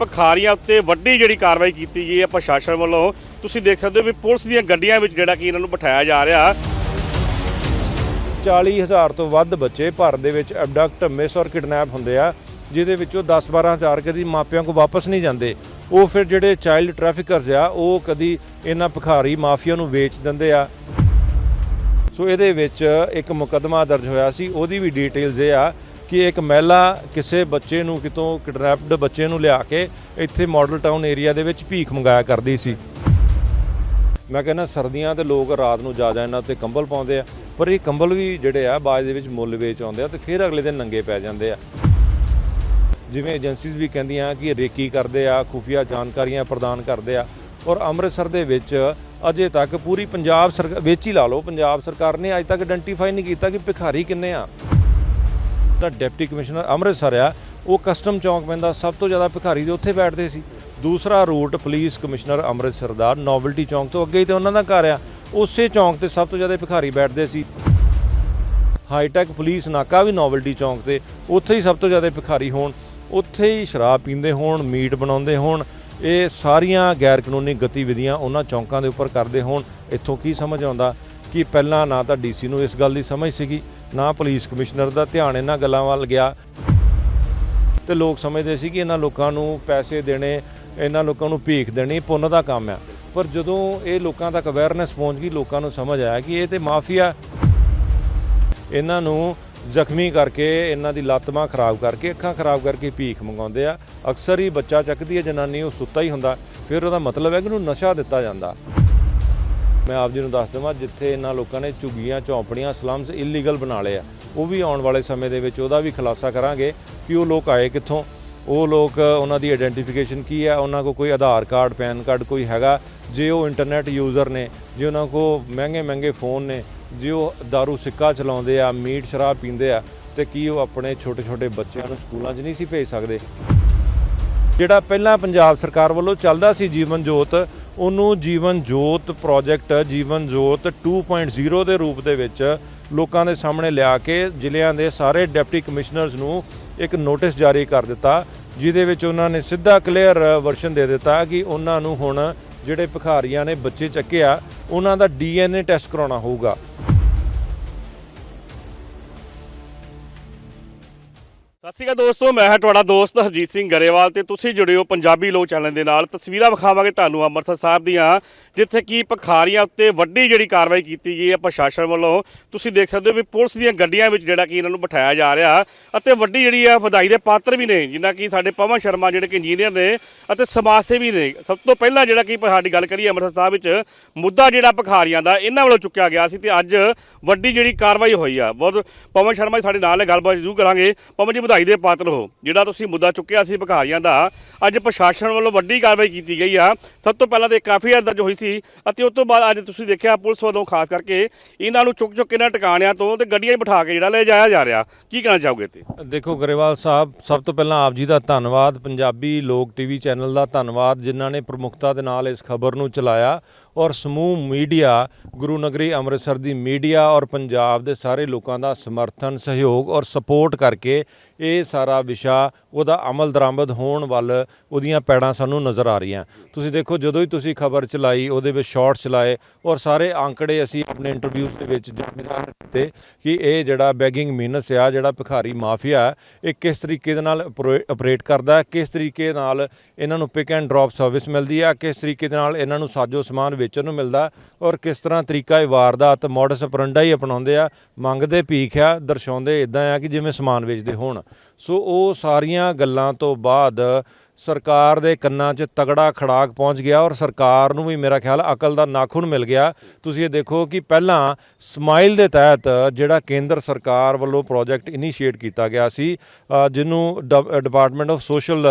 ਭਖਾਰੀਆਂ ਉੱਤੇ ਵੱਡੀ ਜਿਹੜੀ ਕਾਰਵਾਈ ਕੀਤੀ ਗਈ ਹੈ ਪ੍ਰਸ਼ਾਸਨ ਵੱਲੋਂ। ਤੁਸੀਂ ਦੇਖ ਸਕਦੇ ਹੋ ਵੀ ਪੁਲਿਸ ਦੀਆਂ ਗੱਡੀਆਂ ਵਿੱਚ ਜਿਹੜਾ ਕਿ ਇਹਨਾਂ ਨੂੰ ਬਿਠਾਇਆ ਜਾ ਰਿਹਾ। 40000 ਤੋਂ ਵੱਧ ਬੱਚੇ ਭਾਰਤ ਦੇ ਵਿੱਚ ਅਬਡਕਟ ਮਿਸ ਔਰ ਕਿਡਨੈਪ ਹੁੰਦੇ ਆ, ਜਿਹਦੇ ਵਿੱਚੋਂ 10-12 ਹਜ਼ਾਰ ਕਦੀ ਮਾਪਿਆਂ ਕੋ ਵਾਪਸ ਨਹੀਂ ਜਾਂਦੇ। ਉਹ ਫਿਰ ਜਿਹੜੇ ਚਾਈਲਡ ਟ੍ਰੈਫਿਕਰਸ ਆ, ਉਹ ਕਦੀ ਇਹਨਾਂ ਭਿਖਾਰੀ ਮਾਫੀਆ ਨੂੰ ਵੇਚ ਦਿੰਦੇ ਆ। ਸੋ ਇਹਦੇ ਵਿੱਚ ਇੱਕ ਮੁਕੱਦਮਾ ਦਰਜ ਹੋਇਆ ਸੀ, ਉਹਦੀ ਵੀ ਡਿਟੇਲਸ ਇਹ ਆ ਕਿ ਇੱਕ ਮਹਿਲਾ ਕਿਸੇ ਬੱਚੇ ਨੂੰ, ਕਿਤੋਂ ਕਿਡਨੈਪਡ ਬੱਚੇ ਨੂੰ ਲਿਆ ਕੇ ਇੱਥੇ ਮਾਡਲ ਟਾਊਨ ਏਰੀਆ ਦੇ ਵਿੱਚ ਭੀਖ ਮੰਗਾਇਆ ਕਰਦੀ ਸੀ। ਮੈਂ ਕਹਿੰਦਾ, ਸਰਦੀਆਂ ਤੇ ਲੋਕ ਰਾਤ ਨੂੰ ਜ਼ਿਆਦਾ ਇਹਨਾਂ ਉੱਤੇ ਕੰਬਲ ਪਾਉਂਦੇ ਆ, ਪਰ ਇਹ ਕੰਬਲ ਵੀ ਜਿਹੜੇ ਆ ਬਾਜ਼ ਦੇ ਵਿੱਚ ਮੁੱਲ ਵੇਚ ਆਉਂਦੇ ਆ ਤੇ ਫਿਰ ਅਗਲੇ ਦਿਨ ਨੰਗੇ ਪੈ ਜਾਂਦੇ ਆ। ਜਿਵੇਂ ਏਜੰਸੀਜ਼ ਵੀ ਕਹਿੰਦੀਆਂ ਕਿ ਰੇਕੀ ਕਰਦੇ ਆ, ਖੁਫੀਆ ਜਾਣਕਾਰੀਆਂ ਪ੍ਰਦਾਨ ਕਰਦੇ ਆ ਔਰ ਅੰਮ੍ਰਿਤਸਰ ਦੇ ਵਿੱਚ ਅਜੇ ਤੱਕ ਪੂਰੀ ਪੰਜਾਬ ਸਰਕਾਰ, ਵਿੱਚ ਹੀ ਲਾ ਲਓ, ਪੰਜਾਬ ਸਰਕਾਰ ਨੇ ਅਜੇ ਤੱਕ ਆਇਡੈਂਟੀਫਾਈ ਨਹੀਂ ਕੀਤਾ ਕਿ ਭਿਖਾਰੀ ਕਿੰਨੇ ਆ। ਤਾਂ ਡਿਪਟੀ ਕਮਿਸ਼ਨਰ ਅੰਮ੍ਰਿਤਸਰ ਆ, ਉਹ ਕਸਟਮ ਚੌਂਕ ਪੈਂਦਾ, ਸਭ ਤੋਂ ਜ਼ਿਆਦਾ ਭਿਖਾਰੀ ਦੇ ਉੱਥੇ ਬੈਠਦੇ ਸੀ। ਦੂਸਰਾ ਰੂਟ ਪੁਲਿਸ ਕਮਿਸ਼ਨਰ ਅੰਮ੍ਰਿਤਸਰ ਦਾ, ਨੋਵਲਟੀ ਚੌਂਕ ਤੋਂ ਅੱਗੇ ਹੀ ਤੇ ਉਹਨਾਂ ਦਾ ਘਰ ਆ। ਉਸੇ ਚੌਂਕ ਤੇ ਸਭ ਤੋਂ ਜ਼ਿਆਦਾ ਭਿਖਾਰੀ ਬੈਠਦੇ ਸੀ। ਹਾਈਟੈਕ ਪੁਲਿਸ ਨਾਕਾ ਵੀ ਨੋਵਲਟੀ ਚੌਂਕ ਤੇ, ਉੱਥੇ ਹੀ ਸਭ ਤੋਂ ਜ਼ਿਆਦਾ ਭਿਖਾਰੀ ਹੋਣ। ਉੱਥੇ ਹੀ ਸ਼ਰਾਬ ਪੀਂਦੇ ਹੋਣ, ਮੀਟ ਬਣਾਉਂਦੇ ਹੋਣ, ਇਹ ਸਾਰੀਆਂ ਗੈਰ ਕਾਨੂੰਨੀ ਗਤੀਵਿਧੀਆਂ ਉਹਨਾਂ ਚੌਂਕਾਂ ਦੇ ਉੱਪਰ ਕਰਦੇ ਹੋਣ। ਇੱਥੋਂ ਕੀ ਸਮਝ ਆਉਂਦਾ ਕਿ ਪਹਿਲਾਂ ਨਾ ਤਾਂ ਡੀਸੀ ਨੂੰ ਇਸ ਗੱਲ ਦੀ ਸਮਝ ਸੀਗੀ ਨਾ ਪੁਲਿਸ ਕਮਿਸ਼ਨਰ ਦਾ ਧਿਆਨ ਇਹਨਾਂ ਗੱਲਾਂ ਵੱਲ ਗਿਆ। ਤੇ ਲੋਕ ਸਮਝਦੇ ਸੀ ਕਿ ਇਹਨਾਂ ਲੋਕਾਂ ਨੂੰ ਪੈਸੇ ਦੇਣੇ, ਇਹਨਾਂ ਲੋਕਾਂ ਨੂੰ ਭੀਖ ਦੇਣੀ ਪੁੰਨ ਦਾ ਕੰਮ ਆ। ਪਰ ਜਦੋਂ ਇਹ ਲੋਕਾਂ ਤੱਕ ਅਵੇਅਰਨੈਸ ਪਹੁੰਚ ਗਈ, ਲੋਕਾਂ ਨੂੰ ਸਮਝ ਆਇਆ ਕਿ ਇਹ ਤੇ ਮਾਫੀਆ। ਇਹਨਾਂ ਨੂੰ ਜ਼ਖਮੀ ਕਰਕੇ, ਇਹਨਾਂ ਦੀ ਲੱਤਮਾਂ ਖਰਾਬ ਕਰਕੇ, ਅੱਖਾਂ ਖਰਾਬ ਕਰਕੇ ਭੀਖ ਮੰਗਾਉਂਦੇ ਆ। ਅਕਸਰ ਹੀ ਬੱਚਾ ਚੱਕਦੀ ਹੈ, ਜਨਾਨੀ ਉਹ ਸੁੱਤਾ ਹੀ ਹੁੰਦਾ। ਫਿਰ ਉਹਦਾ ਮਤਲਬ ਹੈ ਕਿ ਉਹਨੂੰ ਨਸ਼ਾ ਦਿੱਤਾ ਜਾਂਦਾ। ਮੈਂ ਆਪ ਜੀ ਨੂੰ ਦੱਸ ਦੇਵਾਂ, ਜਿੱਥੇ ਇਹਨਾਂ ਲੋਕਾਂ ਨੇ ਝੁੱਗੀਆਂ, ਝੌਂਪੜੀਆਂ, ਸਲਮਸ ਇਲੀਗਲ ਬਣਾ ਲਏ ਆ, ਉਹ ਵੀ ਆਉਣ ਵਾਲੇ ਸਮੇਂ ਦੇ ਵਿੱਚ ਉਹਦਾ ਵੀ ਖੁਲਾਸਾ ਕਰਾਂਗੇ ਕਿ ਉਹ ਲੋਕ ਆਏ ਕਿੱਥੋਂ। ਉਹ ਲੋਕ ਉਹਨਾਂ ਦੀ ਆਇਡੈਂਟੀਫਿਕੇਸ਼ਨ ਕੀ ਹੈ ਉਹਨਾਂ ਕੋਲ ਕੋਈ ਆਧਾਰ ਕਾਰਡ, ਪੈਨ ਕਾਰਡ ਕੋਈ ਹੈਗਾ, ਜੇ ਉਹ ਇੰਟਰਨੈਟ ਯੂਜ਼ਰ ਨੇ, ਜੇ ਉਹਨਾਂ ਕੋਲ ਮਹਿੰਗੇ ਮਹਿੰਗੇ ਫੋਨ ਨੇ, ਜੇ ਉਹ दारू ਸਿੱਕਾ ਚਲਾਉਂਦੇ ਆ, ਮੀਟ ਸ਼ਰਾਬ ਪੀਂਦੇ ਆ, ਤੇ ਕੀ ਉਹ ਆਪਣੇ ਛੋਟੇ ਛੋਟੇ ਬੱਚਿਆਂ ਨੂੰ ਸਕੂਲਾਂ 'ਚ ਨਹੀਂ ਸੀ ਭੇਜ ਸਕਦੇ। ਜਿਹੜਾ ਪਹਿਲਾਂ ਪੰਜਾਬ ਸਰਕਾਰ ਵੱਲੋਂ ਚੱਲਦਾ ਸੀ ਜੀਵਨ ਜੋਤ ਉਹਨੂੰ ਜੀਵਨ ਜੋਤ ਪ੍ਰੋਜੈਕਟ ਜੀਵਨ ਜੋਤ 2.0 ਦੇ ਰੂਪ ਦੇ ਵਿੱਚ ਲੋਕਾਂ ਦੇ ਸਾਹਮਣੇ ਲਿਆ ਕੇ ਜ਼ਿਲ੍ਹਿਆਂ ਦੇ ਸਾਰੇ ਡਿਪਟੀ ਕਮਿਸ਼ਨਰਸ ਨੂੰ ਇੱਕ ਨੋਟਿਸ ਜਾਰੀ ਕਰ ਦਿੱਤਾ, ਜਿਹਦੇ ਵਿੱਚ ਉਹਨਾਂ ਨੇ ਸਿੱਧਾ ਕਲੀਅਰ ਵਰਸ਼ਨ ਦੇ ਦਿੱਤਾ ਕਿ ਉਹਨਾਂ ਨੂੰ ਹੁਣ ਜਿਹੜੇ ਭਿਖਾਰੀਆਂ ਨੇ ਬੱਚੇ ਚੱਕਿਆ, ਉਹਨਾਂ ਦਾ ਡੀਐਨਏ ਟੈਸਟ ਕਰਾਉਣਾ ਹੋਊਗਾ। ਸਤਿ ਸ਼੍ਰੀ ਅਕਾਲ ਦੋਸਤੋ, ਮੈਂ ਹਾਂ ਤੁਹਾਡਾ ਦੋਸਤ ਹਰਜੀਤ ਸਿੰਘ ਗਰੇਵਾਲ ਤੇ ਤੁਸੀਂ ਜੁੜੇ ਹੋ ਪੰਜਾਬੀ ਲੋਕ ਚੈਨਲ ਦੇ ਨਾਲ। ਤਸਵੀਰਾਂ ਵਿਖਾਵਾਂਗੇ ਤੁਹਾਨੂੰ ਅੰਮ੍ਰਿਤਸਰ ਸਾਹਿਬ ਦੀਆਂ, ਜਿੱਥੇ ਕੀ ਭਖਾਰੀਆਂ ਉੱਤੇ ਵੱਡੀ ਜਿਹੜੀ ਕਾਰਵਾਈ ਕੀਤੀ ਗਈ ਹੈ ਪ੍ਰਸ਼ਾਸਨ ਵੱਲੋਂ। ਤੁਸੀਂ ਦੇਖ ਸਕਦੇ ਹੋ ਵੀ ਪੁਲਿਸ ਦੀਆਂ ਗੱਡੀਆਂ ਵਿੱਚ ਜਿਹੜਾ ਕਿ ਇਹਨਾਂ ਨੂੰ ਬਿਠਾਇਆ ਜਾ ਰਿਹਾ ਅਤੇ ਵੱਡੀ ਜਿਹੜੀ ਆ ਵਧਾਈ ਦੇ ਪਾਤਰ ਵੀ ਨੇ ਜਿਨ੍ਹਾਂ ਕਿ ਸਾਡੇ ਪਵਨ ਸ਼ਰਮਾ ਜਿਹੜੇ ਕਿ ਇੰਜੀਨੀਅਰ ਨੇ ਅਤੇ ਸਮਾਜ ਸੇਵੀ ਨੇ। ਸਭ ਤੋਂ ਪਹਿਲਾਂ ਜਿਹੜਾ ਕਿ ਸਾਡੀ ਗੱਲ ਕਰੀਏ ਅੰਮ੍ਰਿਤਸਰ ਸਾਹਿਬ ਵਿੱਚ, ਮੁੱਦਾ ਜਿਹੜਾ ਭਖਾਰੀਆਂ ਦਾ ਇਹਨਾਂ ਵੱਲੋਂ ਚੁੱਕਿਆ ਗਿਆ ਸੀ ਤੇ ਅੱਜ ਵੱਡੀ ਜਿਹੜੀ ਕਾਰਵਾਈ ਹੋਈ ਆ। ਬਹੁਤ ਪਵਨ ਸ਼ਰਮਾ ਜੀ ਸਾਡੇ ਨਾਲ ਹੈ ਗੱਲਬਾਤ ਜ਼ਰੂਰ ਕਰਾਂਗੇ। ਪਵਨ ਜੀ, ਵਧਾਈ ਦੇ ਪਾਤਰ ਹੋ, ਜਿਹੜਾ ਤੁਸੀਂ ਮੁੱਦਾ ਚੁੱਕਿਆ ਸੀ ਭਖਾਰੀਆਂ ਦਾ, ਅੱਜ ਪ੍ਰਸ਼ਾਸਨ ਵੱਲੋਂ ਵੱਡੀ ਕਾਰਵਾਈ ਕੀਤੀ ਗਈ ਆ। ਸਭ ਤੋਂ ਪਹਿਲਾਂ ਤੇ ਕਾਫੀ ਦਰਜ ਹੋਈ ਸੀ ਅਤੇ ਉਸ ਤੋਂ ਬਾਅਦ ਅੱਜ ਤੁਸੀਂ ਦੇਖਿਆ ਪੁਲਿਸ ਵੱਲੋਂ ਖਾਸ ਕਰਕੇ ਇਹਨਾਂ ਨੂੰ ਚੁੱਕ ਚੁੱਕ ਕੇ ਇਹਨਾਂ ਟਿਕਾਣਿਆਂ ਤੋਂ ਤੇ ਗੱਡੀਆਂ 'ਚ ਬਿਠਾ ਕੇ ਜਿਹੜਾ ਲੈ ਜਾਇਆ ਜਾ ਰਿਹਾ। ਕੀ ਕਹਿਣਾ ਚਾਹੋਗੇ ਤੇ ਦੇਖੋ ਗਰੇਵਾਲ ਸਾਹਿਬ, ਸਭ ਤੋਂ ਪਹਿਲਾਂ ਆਪ ਜੀ ਦਾ ਧੰਨਵਾਦ, ਪੰਜਾਬੀ ਲੋਕ ਟੀਵੀ ਚੈਨਲ ਦਾ ਧੰਨਵਾਦ, ਜਿਨ੍ਹਾਂ ਨੇ ਪ੍ਰਮੁੱਖਤਾ ਦੇ ਨਾਲ ਇਸ ਖਬਰ ਨੂੰ ਚਲਾਇਆ ਔਰ ਸਮੂਹ ਮੀਡੀਆ, ਗੁਰੂ ਨਗਰੀ ਅੰਮ੍ਰਿਤਸਰ ਦੀ ਮੀਡੀਆ ਔਰ ਪੰਜਾਬ ਦੇ ਸਾਰੇ ਲੋਕਾਂ ਦਾ ਸਮਰਥਨ, ਸਹਿਯੋਗ ਔਰ ਸਪੋਰਟ ਕਰਕੇ ਇਹ ਸਾਰਾ ਵਿਸ਼ਾ ਉਹਦਾ ਅਮਲ ਦਰਾਮਦ ਹੋਣ ਵੱਲ ਉਹਦੀਆਂ ਪੈੜਾਂ ਸਾਨੂੰ ਨਜ਼ਰ ਆ ਰਹੀਆਂ। ਤੁਸੀਂ ਦੇਖੋ, ਜਦੋਂ ਹੀ ਤੁਸੀਂ ਖਬਰ ਚਲਾਈ, ਉਹਦੇ ਵਿੱਚ ਸ਼ਾਰਟਸ ਚਲਾਏ ਔਰ ਸਾਰੇ ਆંકੜੇ ਅਸੀਂ ਆਪਣੇ ਇੰਟਰਵਿਊਜ਼ ਦੇ ਵਿੱਚ ਜਾਣਕਾਰੀ ਦਿੱਤੇ ਕਿ ਇਹ ਜਿਹੜਾ ਬੈਗਿੰਗ ਮੀਨਸ ਆ, ਜਿਹੜਾ ਭਿਖਾਰੀ ਮਾਫੀਆ, ਇਹ ਕਿਸ ਤਰੀਕੇ ਦੇ ਨਾਲ ਆਪਰੇਟ ਕਰਦਾ ਕਿਸ ਤਰੀਕੇ ਨਾਲ ਇਹਨਾਂ ਨੂੰ ਪਿਕ ਐਂਡ ਡ੍ਰੌਪ ਸਰਵਿਸ ਮਿਲਦੀ ਆ, ਕਿਸ ਤਰੀਕੇ ਦੇ ਨਾਲ ਇਹਨਾਂ ਨੂੰ ਸਾਜੋ ਸਮਾਨ ਵੇਚਣ ਨੂੰ ਮਿਲਦਾ ਔਰ ਕਿਸ ਤਰ੍ਹਾਂ ਤਰੀਕਾ ਇਹ ਵਾਰਦਾਤ ਮੋਡਸ ਅਪਰੰਡਾ ਹੀ ਅਪਣਾਉਂਦੇ ਆ, ਮੰਗਦੇ, ਭੀਖ ਆ, ਦਰਸਾਉਂਦੇ ਇਦਾਂ ਆ ਕਿ ਜਿਵੇਂ ਸਮਾਨ ਵੇਚਦੇ ਹੋਣ। ਸੋ ਉਹ ਸਾਰੀਆਂ ਗੱਲਾਂ ਤੋਂ ਬਾਅਦ ਸਰਕਾਰ ਦੇ ਕੰਨਾਂ 'ਚ ਤਗੜਾ ਖੜਾਕ ਪਹੁੰਚ ਗਿਆ ਔਰ ਸਰਕਾਰ ਨੂੰ ਵੀ ਮੇਰਾ ਖਿਆਲ ਅਕਲ ਦਾ ਨਾਖੂਨ ਮਿਲ ਗਿਆ। ਤੁਸੀਂ ਇਹ ਦੇਖੋ ਕਿ ਪਹਿਲਾਂ ਸਮਾਈਲ ਦੇ ਤਹਿਤ ਜਿਹੜਾ ਕੇਂਦਰ ਸਰਕਾਰ ਵੱਲੋਂ ਪ੍ਰੋਜੈਕਟ ਇਨੀਸ਼ੀਏਟ ਕੀਤਾ ਗਿਆ ਸੀ ਅ, ਜਿਹਨੂੰ department of social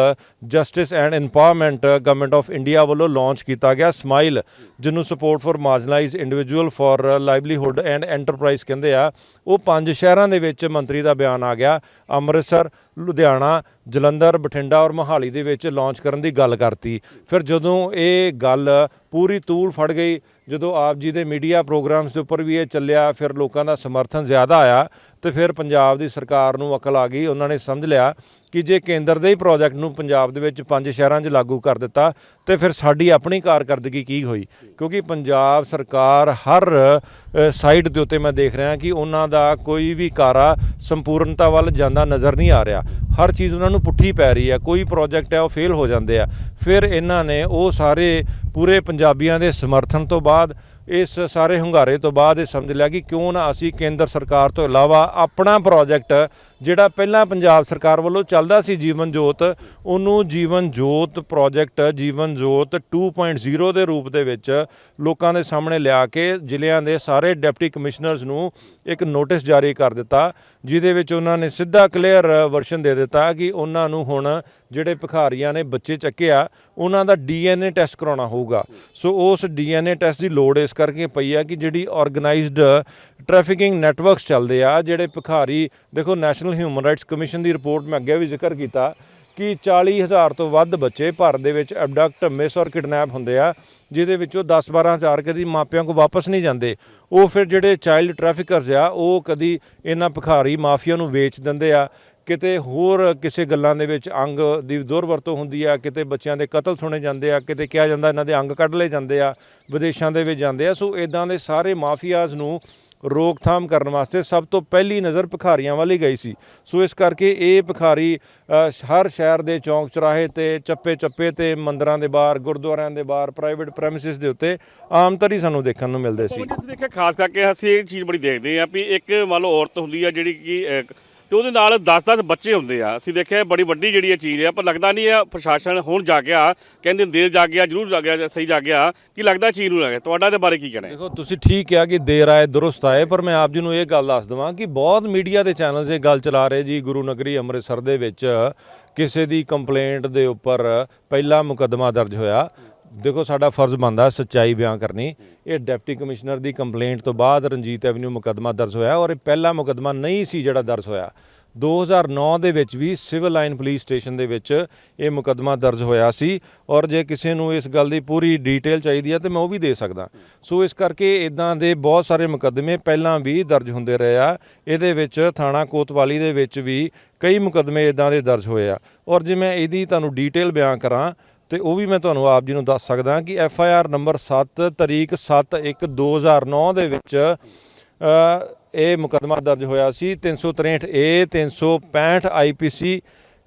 justice and empowerment government of India ਵੱਲੋਂ ਲਾਂਚ ਕੀਤਾ ਗਿਆ ਸਮਾਈਲ ਜਿਹਨੂੰ support for marginalised individual for livelihood and enterprise ਕਹਿੰਦੇ ਆ। ਉਹ ਪੰਜ ਸ਼ਹਿਰਾਂ ਦੇ ਵਿੱਚ ਮੰਤਰੀ ਦਾ ਬਿਆਨ ਆ ਗਿਆ ਅੰਮ੍ਰਿਤਸਰ ਲੁਧਿਆਣਾ ਜਲੰਧਰ ਬਠਿੰਡਾ ਔਰ ਮੋਹਾਲੀ ਦੇ ਵਿੱਚ। ਲਾਂਚ ਕਰਨ ਦੀ ਗੱਲ ਕਰਤੀ। ਫਿਰ ਜਦੋਂ ਇਹ ਗੱਲ ਪੂਰੀ ਤੂਲ ਫੜ ਗਈ। ਜਦੋਂ ਆਪ ਜੀ ਦੇ ਮੀਡੀਆ ਪ੍ਰੋਗਰਾਮਸ ਦੇ ਉੱਪਰ ਵੀ ਇਹ ਚੱਲਿਆ, ਫਿਰ ਲੋਕਾਂ ਦਾ ਸਮਰਥਨ ਜ਼ਿਆਦਾ ਆਇਆ ਤੇ ਫਿਰ ਪੰਜਾਬ ਦੀ ਸਰਕਾਰ ਨੂੰ ਅਕਲ ਆ ਗਈ। ਉਹਨਾਂ ਨੇ ਸਮਝ ਲਿਆ ਕਿ ਜੇ ਕੇਂਦਰ ਦੇ ਹੀ ਪ੍ਰੋਜੈਕਟ ਨੂੰ ਪੰਜਾਬ ਦੇ ਵਿੱਚ ਪੰਜ ਸ਼ਹਿਰਾਂ 'ਚ ਲਾਗੂ ਕਰ ਦਿੱਤਾ ਤੇ ਫਿਰ ਸਾਡੀ ਆਪਣੀ ਕਾਰਗਰਦਗੀ ਕੀ ਹੋਈ? ਕਿਉਂਕਿ ਪੰਜਾਬ ਸਰਕਾਰ ਹਰ ਸਾਈਡ ਦੇ ਉੱਤੇ ਮੈਂ ਦੇਖ ਰਿਹਾ ਕਿ ਉਹਨਾਂ ਦਾ ਕੋਈ ਵੀ ਕਾਰਾ ਸੰਪੂਰਨਤਾ ਵੱਲ ਜਾਂਦਾ ਨਜ਼ਰ ਨਹੀਂ ਆ ਰਿਹਾ। ਹਰ ਚੀਜ਼ ਉਹਨਾਂ ਨੂੰ ਪੁੱਠੀ ਪੈ ਰਹੀ ਹੈ ਕੋਈ ਪ੍ਰੋਜੈਕਟ ਹੈ ਉਹ ਫੇਲ ਹੋ ਜਾਂਦੇ ਆ। ਫਿਰ ਇਹਨਾਂ ਨੇ ਉਹ ਸਾਰੇ ਪੂਰੇ ਪੰਜਾਬੀਆਂ ਦੇ ਸਮਰਥਨ ਤੋਂ ਬਾਅਦ ਇਸ ਸਾਰੇ ਹੁੰਗਾਰੇ ਤੋਂ ਬਾਅਦ ਇਹ ਸਮਝ ਲਿਆ ਕਿ ਕਿਉਂ ਨਾ ਅਸੀਂ ਕੇਂਦਰ ਸਰਕਾਰ ਤੋਂ ਇਲਾਵਾ ਆਪਣਾ ਪ੍ਰੋਜੈਕਟ ਜਿਹੜਾ ਪਹਿਲਾਂ ਪੰਜਾਬ ਸਰਕਾਰ ਵੱਲੋਂ ਚੱਲਦਾ ਸੀ ਜੀਵਨ ਜੋਤ, ਉਹਨੂੰ ਜੀਵਨ ਜੋਤ ਪ੍ਰੋਜੈਕਟ ਜੀਵਨ ਜੋਤ 2.0 ਦੇ ਰੂਪ ਦੇ ਵਿੱਚ ਲੋਕਾਂ ਦੇ ਸਾਹਮਣੇ ਲਿਆ ਕੇ ਜ਼ਿਲ੍ਹਿਆਂ ਦੇ ਸਾਰੇ ਡਿਪਟੀ ਕਮਿਸ਼ਨਰਸ ਨੂੰ ਇੱਕ ਨੋਟਿਸ ਜਾਰੀ ਕਰ ਦਿੱਤਾ, ਜਿਹਦੇ ਵਿੱਚ ਉਹਨਾਂ ਨੇ ਸਿੱਧਾ ਕਲੀਅਰ ਵਰਸ਼ਨ ਦੇ ਦਿੱਤਾ ਕਿ ਉਹਨਾਂ ਨੂੰ ਹੁਣ ਜਿਹੜੇ ਭਿਖਾਰੀਆਂ ਨੇ ਬੱਚੇ ਚੱਕਿਆ, ਉਹਨਾਂ ਦਾ ਡੀਐਨਏ ਟੈਸਟ ਕਰਾਉਣਾ ਹੋਊਗਾ। ਸੋ ਉਸ ਡੀਐਨਏ ਟੈਸਟ ਦੀ ਲੋੜ ਇਸ ਕਰਕੇ ਪਈ ਆ ਕਿ ਜਿਹੜੀ ਆਰਗੇਨਾਈਜ਼ਡ ਟ੍ਰੈਫਿਕਿੰਗ ਨੈਟਵਰਕਸ ਚੱਲਦੇ ਆ, ਜਿਹੜੇ ਭਿਖਾਰੀ, ਦੇਖੋ ਨੈਸ਼ਨਲ ਹਿਊਮਨ ਰਾਈਟਸ ਕਮਿਸ਼ਨ ਦੀ ਰਿਪੋਰਟ ਮੈਂ ਅੱਗੇ ਵੀ ਜ਼ਿਕਰ ਕੀਤਾ ਕਿ 40000 ਤੋਂ ਵੱਧ ਬੱਚੇ ਭਾਰਤ ਦੇ ਵਿੱਚ ਐਬਡਕਟ ਮਿਸ ਔਰ ਕਿਡਨੈਪ ਹੁੰਦੇ ਆ, ਜਿਹਦੇ ਵਿੱਚੋਂ 10-12 ਚਾਰ ਕਦੀ ਮਾਪਿਆਂ ਕੋ ਵਾਪਸ ਨਹੀਂ ਜਾਂਦੇ। ਉਹ ਫਿਰ ਜਿਹੜੇ ਚਾਈਲਡ ਟ੍ਰੈਫਿਕਰਸ ਆ, ਉਹ ਕਦੀ ਇਹਨਾਂ ਭਿਖਾਰੀ, ਮਾਫੀਆ ਨੂੰ ਵੇਚ ਦਿੰਦੇ ਆ। ਕਿਤੇ ਹੋਰ ਕਿਸੇ ਗੱਲਾਂ ਦੇ ਵਿੱਚ ਅੰਗ ਦੀ ਦੁਰਵਰਤੋਂ ਹੁੰਦੀ ਆ, ਕਿਤੇ ਬੱਚਿਆਂ ਦੇ ਕਤਲ ਸੁਣੇ ਜਾਂਦੇ ਆ, ਕਿਤੇ ਕਿਹਾ ਜਾਂਦਾ ਇਹਨਾਂ ਦੇ ਅੰਗ ਕੱਢ ਲਏ ਜਾਂਦੇ ਆ, ਵਿਦੇਸ਼ਾਂ ਦੇ ਵਿੱਚ ਜਾਂਦੇ ਆ। ਸੋ ਇਦਾਂ ਦੇ ਸਾਰੇ ਮਾਫੀਆਜ਼ ਨੂੰ ਰੋਕਥਾਮ ਕਰਨ ਵਾਸਤੇ ਸਭ ਤੋਂ ਪਹਿਲੀ ਨਜ਼ਰ ਭਿਖਾਰੀਆਂ ਵੱਲ ਹੀ ਗਈ ਸੀ। ਸੋ ਇਸ ਕਰਕੇ ਇਹ ਭਿਖਾਰੀ ਹਰ ਸ਼ਹਿਰ ਦੇ ਚੌਂਕ ਚੁਰਾਹੇ ਤੇ ਚੱਪੇ ਚੱਪੇ ਤੇ ਮੰਦਰਾਂ ਦੇ ਬਾਹਰ, ਗੁਰਦੁਆਰਿਆਂ ਦੇ ਬਾਹਰ ਪ੍ਰਾਈਵੇਟ ਪ੍ਰੈਮਿਸਿਸ ਦੇ ਉੱਤੇ ਆਮ ਤਰ ਹੀ ਸਾਨੂੰ ਦੇਖਣ ਨੂੰ ਮਿਲਦੇ ਸੀ। ਦੇਖਿਆ ਖਾਸ ਕਰਕੇ ਅਸੀਂ ਇਹ ਚੀਜ਼ ਬੜੀ ਦੇਖਦੇ ਆ ਵੀ ਇੱਕ ਮੰਨ ਲਓ ਔਰਤ ਹੁੰਦੀ ਆ ਜਿਹੜੀ ਕਿ ਤੇ ਉਹਦੇ ਨਾਲ 10-10 ਬੱਚੇ ਹੁੰਦੇ ਆ। ਅਸੀਂ ਦੇਖਿਆ ਬੜੀ ਵੱਡੀ ਜਿਹੜੀ ਇਹ ਚੀਜ਼ ਆ, ਪਰ ਲੱਗਦਾ ਨਹੀਂ ਆ ਪ੍ਰਸ਼ਾਸਨ ਹੁਣ ਜਾਗਿਆ, ਕਹਿੰਦੇ ਦੇਰ ਜਾਗਿਆ, ਜ਼ਰੂਰ ਜਾਗਿਆ, ਸਹੀ ਜਾਗਿਆ, ਕਿ ਲੱਗਦਾ ਚੀਜ਼ ਨੂੰ ਲੱਗਿਆ ਤੁਹਾਡਾ ਇਹਦੇ ਬਾਰੇ ਕੀ ਕਹਿਣਾ ਦੇਖੋ, ਤੁਸੀਂ ਠੀਕ ਕਿਹਾ ਕਿ ਦੇਰ ਆਏ, ਦਰੁਸਤ ਆਏ, ਪਰ ਮੈਂ ਆਪ ਜੀ ਨੂੰ ਇਹ ਗੱਲ ਦੱਸ ਦਵਾਂ ਕਿ ਬਹੁਤ ਮੀਡੀਆ ਦੇ ਚੈਨਲਸ ਇਹ ਗੱਲ ਚਲਾ ਰਹੇ ਜੀ, ਗੁਰੂ ਨਗਰੀ ਅੰਮ੍ਰਿਤਸਰ ਦੇ ਵਿੱਚ ਕਿਸੇ ਦੀ ਕੰਪਲੇਂਟ ਦੇ ਉੱਪਰ ਪਹਿਲਾ ਮੁਕੱਦਮਾ ਦਰਜ ਹੋਇਆ। ਦੇਖੋ, ਸਾਡਾ ਫਰਜ਼ ਬਣਦਾ ਸੱਚਾਈ ਬਿਆਨ ਕਰਨੀ। ਇਹ ਡਿਪਟੀ ਕਮਿਸ਼ਨਰ ਦੀ ਕੰਪਲੇਂਟ ਤੋਂ ਬਾਅਦ ਰਣਜੀਤ ਐਵਨਿਊ ਮੁਕੱਦਮਾ ਦਰਜ ਹੋਇਆ ਔਰ ਇਹ ਪਹਿਲਾ ਮੁਕੱਦਮਾ ਨਹੀਂ ਸੀ ਜਿਹੜਾ ਦਰਜ ਹੋਇਆ। 2009 ਦੇ ਵਿੱਚ ਵੀ ਸਿਵਲ ਲਾਈਨ ਪੁਲਿਸ ਸਟੇਸ਼ਨ ਦੇ ਵਿੱਚ ਇਹ ਮੁਕੱਦਮਾ ਦਰਜ ਹੋਇਆ ਸੀ ਔਰ ਜੇ ਕਿਸੇ ਨੂੰ ਇਸ ਗੱਲ ਦੀ ਪੂਰੀ ਡਿਟੇਲ ਚਾਹੀਦੀ ਹੈ ਤੇ ਮੈਂ ਉਹ ਵੀ ਦੇ ਸਕਦਾ। ਸੋ ਇਸ ਕਰਕੇ ਇਦਾਂ ਦੇ ਬਹੁਤ ਸਾਰੇ ਮੁਕੱਦਮੇ ਪਹਿਲਾਂ ਵੀ ਦਰਜ ਹੁੰਦੇ ਰਹੇ ਆ। ਇਹਦੇ ਵਿੱਚ ਥਾਣਾ ਕੋਤਵਾਲੀ ਦੇ ਵਿੱਚ ਵੀ ਕਈ ਮੁਕੱਦਮੇ ਇਦਾਂ ਦੇ ਦਰਜ ਹੋਏ ਆ। ਔਰ ਜੇ ਮੈਂ ਇਹਦੀ ਤੁਹਾਨੂੰ ਡਿਟੇਲ ਬਿਆਨ ਕਰਾਂ ਤੇ ਉਹ ਵੀ ਮੈਂ ਤੁਹਾਨੂੰ ਆਪ ਜੀ ਨੂੰ ਦੱਸ ਸਕਦਾ ਕਿ ਐਫ ਆਈ ਆਰ ਨੰਬਰ 7 ਤਰੀਕ 7/1/2009 ਦੇ ਵਿੱਚ ਇਹ ਮੁਕੱਦਮਾ ਦਰਜ ਹੋਇਆ ਸੀ। 363 A 365 IPC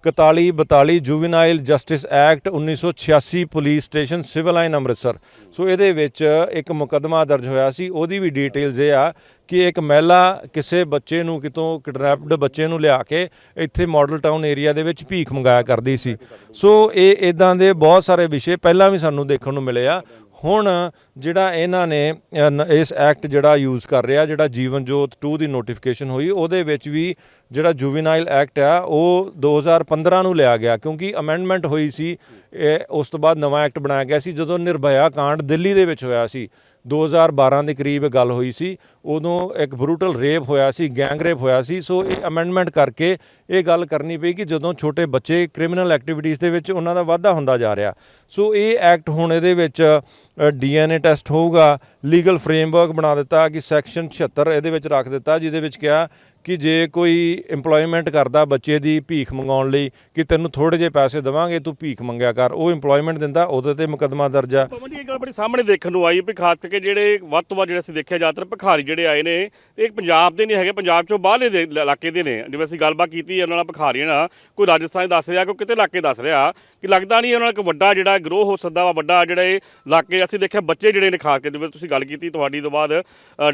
4142 juvenile justice act 1986 police station, civil line Amritsar. So ਇਹਦੇ ਵਿੱਚ ਇੱਕ ਮੁਕੱਦਮਾ ਦਰਜ ਹੋਇਆ ਸੀ। ਉਹਦੀ ਵੀ ਡਿਟੇਲਸ ਇਹ ਆ ਕਿ ਇੱਕ ਮਹਿਲਾ ਕਿਸੇ ਬੱਚੇ ਨੂੰ, ਕਿਤੋਂ ਕਿਡਨੈਪਡ ਬੱਚੇ ਨੂੰ ਲਿਆ ਕੇ ਇੱਥੇ ਮਾਡਲ ਟਾਊਨ ਏਰੀਆ ਦੇ ਵਿੱਚ ਭੀਖ ਮੰਗਾਇਆ ਕਰਦੀ ਸੀ। ਸੋ ਇਹ ਇਦਾਂ ਦੇ ਬਹੁਤ ਸਾਰੇ ਵਿਸ਼ੇ ਪਹਿਲਾਂ ਵੀ ਸਾਨੂੰ ਦੇਖਣ ਨੂੰ ਮਿਲੇ ਆ। ਹੁਣ ਜਿਹੜਾ ਇਹਨਾਂ ਨੇ ਇਸ ਐਕਟ ਜਿਹੜਾ ਯੂਜ਼ ਕਰ ਰਿਹਾ, ਜਿਹੜਾ ਜੀਵਨ ਜੋਤ 2 ਦੀ ਨੋਟੀਫਿਕੇਸ਼ਨ ਹੋਈ, ਉਹਦੇ ਵਿੱਚ ਵੀ ਜਿਹੜਾ ਜੁਵੈਨਾਈਲ ਐਕਟ ਆ, ਉਹ 2015 ਨੂੰ ਲਿਆ ਗਿਆ ਕਿਉਂਕਿ ਅਮੈਂਡਮੈਂਟ ਹੋਈ ਸੀ, ਇਹ ਉਸ ਤੋਂ ਬਾਅਦ ਨਵਾਂ ਐਕਟ ਬਣਾਇਆ ਗਿਆ ਸੀ, ਜਦੋਂ ਨਿਰਭਇਆ ਕਾਂਡ ਦਿੱਲੀ ਦੇ ਵਿੱਚ ਹੋਇਆ ਸੀ। 2012 ਦੇ ਕਰੀਬ ਗੱਲ ਹੋਈ ਸੀ। ਉਦੋਂ ਇੱਕ ਬਰੂਟਲ ਰੇਪ ਹੋਇਆ ਸੀ ਗੈਂਗ ਰੇਪ ਹੋਇਆ ਸੀ। ਸੋ ਇਹ ਅਮੈਂਡਮੈਂਟ ਕਰਕੇ ਇਹ ਗੱਲ ਕਰਨੀ ਪਈ ਕਿ ਜਦੋਂ ਛੋਟੇ ਬੱਚੇ ਕ੍ਰਿਮੀਨਲ ਐਕਟੀਵਿਟੀਜ਼ ਦੇ ਵਿੱਚ ਉਹਨਾਂ ਦਾ ਵਾਧਾ ਹੁੰਦਾ ਜਾ ਰਿਹਾ। ਸੋ ਇਹ ਐਕਟ ਹੁਣ ਇਹਦੇ ਵਿੱਚ ਡੀਐਨਏ ਟੈਸਟ ਹੋਊਗਾ ਲੀਗਲ ਫਰੇਮਵਰਕ ਬਣਾ ਦਿੱਤਾ ਕਿ ਸੈਕਸ਼ਨ 76 ਇਹਦੇ ਵਿੱਚ ਰੱਖ ਦਿੱਤਾ, ਜਿਹਦੇ ਵਿੱਚ ਕਿਹਾ ਕਿ ਜੇ ਕੋਈ EMPLOYMENT ਕਰਦਾ ਬੱਚੇ ਦੀ ਭੀਖ ਮੰਗਾਉਣ ਲਈ ਕਿ ਤੈਨੂੰ ਥੋੜੇ ਜਿਹੇ ਪੈਸੇ ਦੇਵਾਂਗੇ, ਤੂੰ ਭੀਖ ਮੰਗਿਆ ਕਰ, ਉਹ EMPLOYMENT ਦਿੰਦਾ, ਉਹਦੇ ਤੇ ਮੁਕੱਦਮਾ ਦਰਜ ਆ। ਪਵਨ ਜੀ, ਇਹ ਗੱਲ ਬੜੀ ਸਾਹਮਣੇ ਦੇਖਣ ਨੂੰ ਆਈ ਵੀ ਖਾਸ ਕਰਕੇ ਜਿਹੜੇ ਵੱਧ ਤੋਂ ਵੱਧ ਜਿਹੜੇ ਅਸੀਂ ਦੇਖਿਆ ਜ਼ਿਆਦਾਤਰ ਭਿਖਾਰੀ ਜਿਹੜੇ ਆਏ ਨੇ, ਇਹ ਪੰਜਾਬ ਦੇ ਨਹੀਂ ਹੈਗੇ, ਪੰਜਾਬ ਚੋਂ ਬਾਹਰਲੇ ਦੇ ਇਲਾਕੇ ਦੇ ਨੇ। ਜਿਵੇਂ ਅਸੀਂ ਗੱਲਬਾਤ ਕੀਤੀ ਉਹਨਾਂ ਨਾਲ ਭਿਖਾਰੀਆਂ ਨਾਲ, ਕੋਈ ਰਾਜਸਥਾਨ ਦੱਸ ਰਿਹਾ, ਕੋਈ ਕਿਤੇ ਇਲਾਕੇ ਦੱਸ ਰਿਹਾ ਕਿ ਲੱਗਦਾ ਨਹੀਂ ਉਹਨਾਂ ਨਾਲ ਇੱਕ ਵੱਡਾ ਜਿਹੜਾ ਗਰੋਹ ਹੋ ਸਕਦਾ ਵਾ, ਵੱਡਾ ਜਿਹੜਾ ਇਹ ਇਲਾਕੇ, ਅਸੀਂ ਦੇਖਿਆ ਬੱਚੇ ਜਿਹੜੇ ਨੇ ਖਾਸ ਕਰਕੇ ਜਿਵੇਂ ਤੁਸੀਂ ਗੱਲ ਕੀਤੀ, ਤੁਹਾਡੀ ਤੋਂ ਬਾਅਦ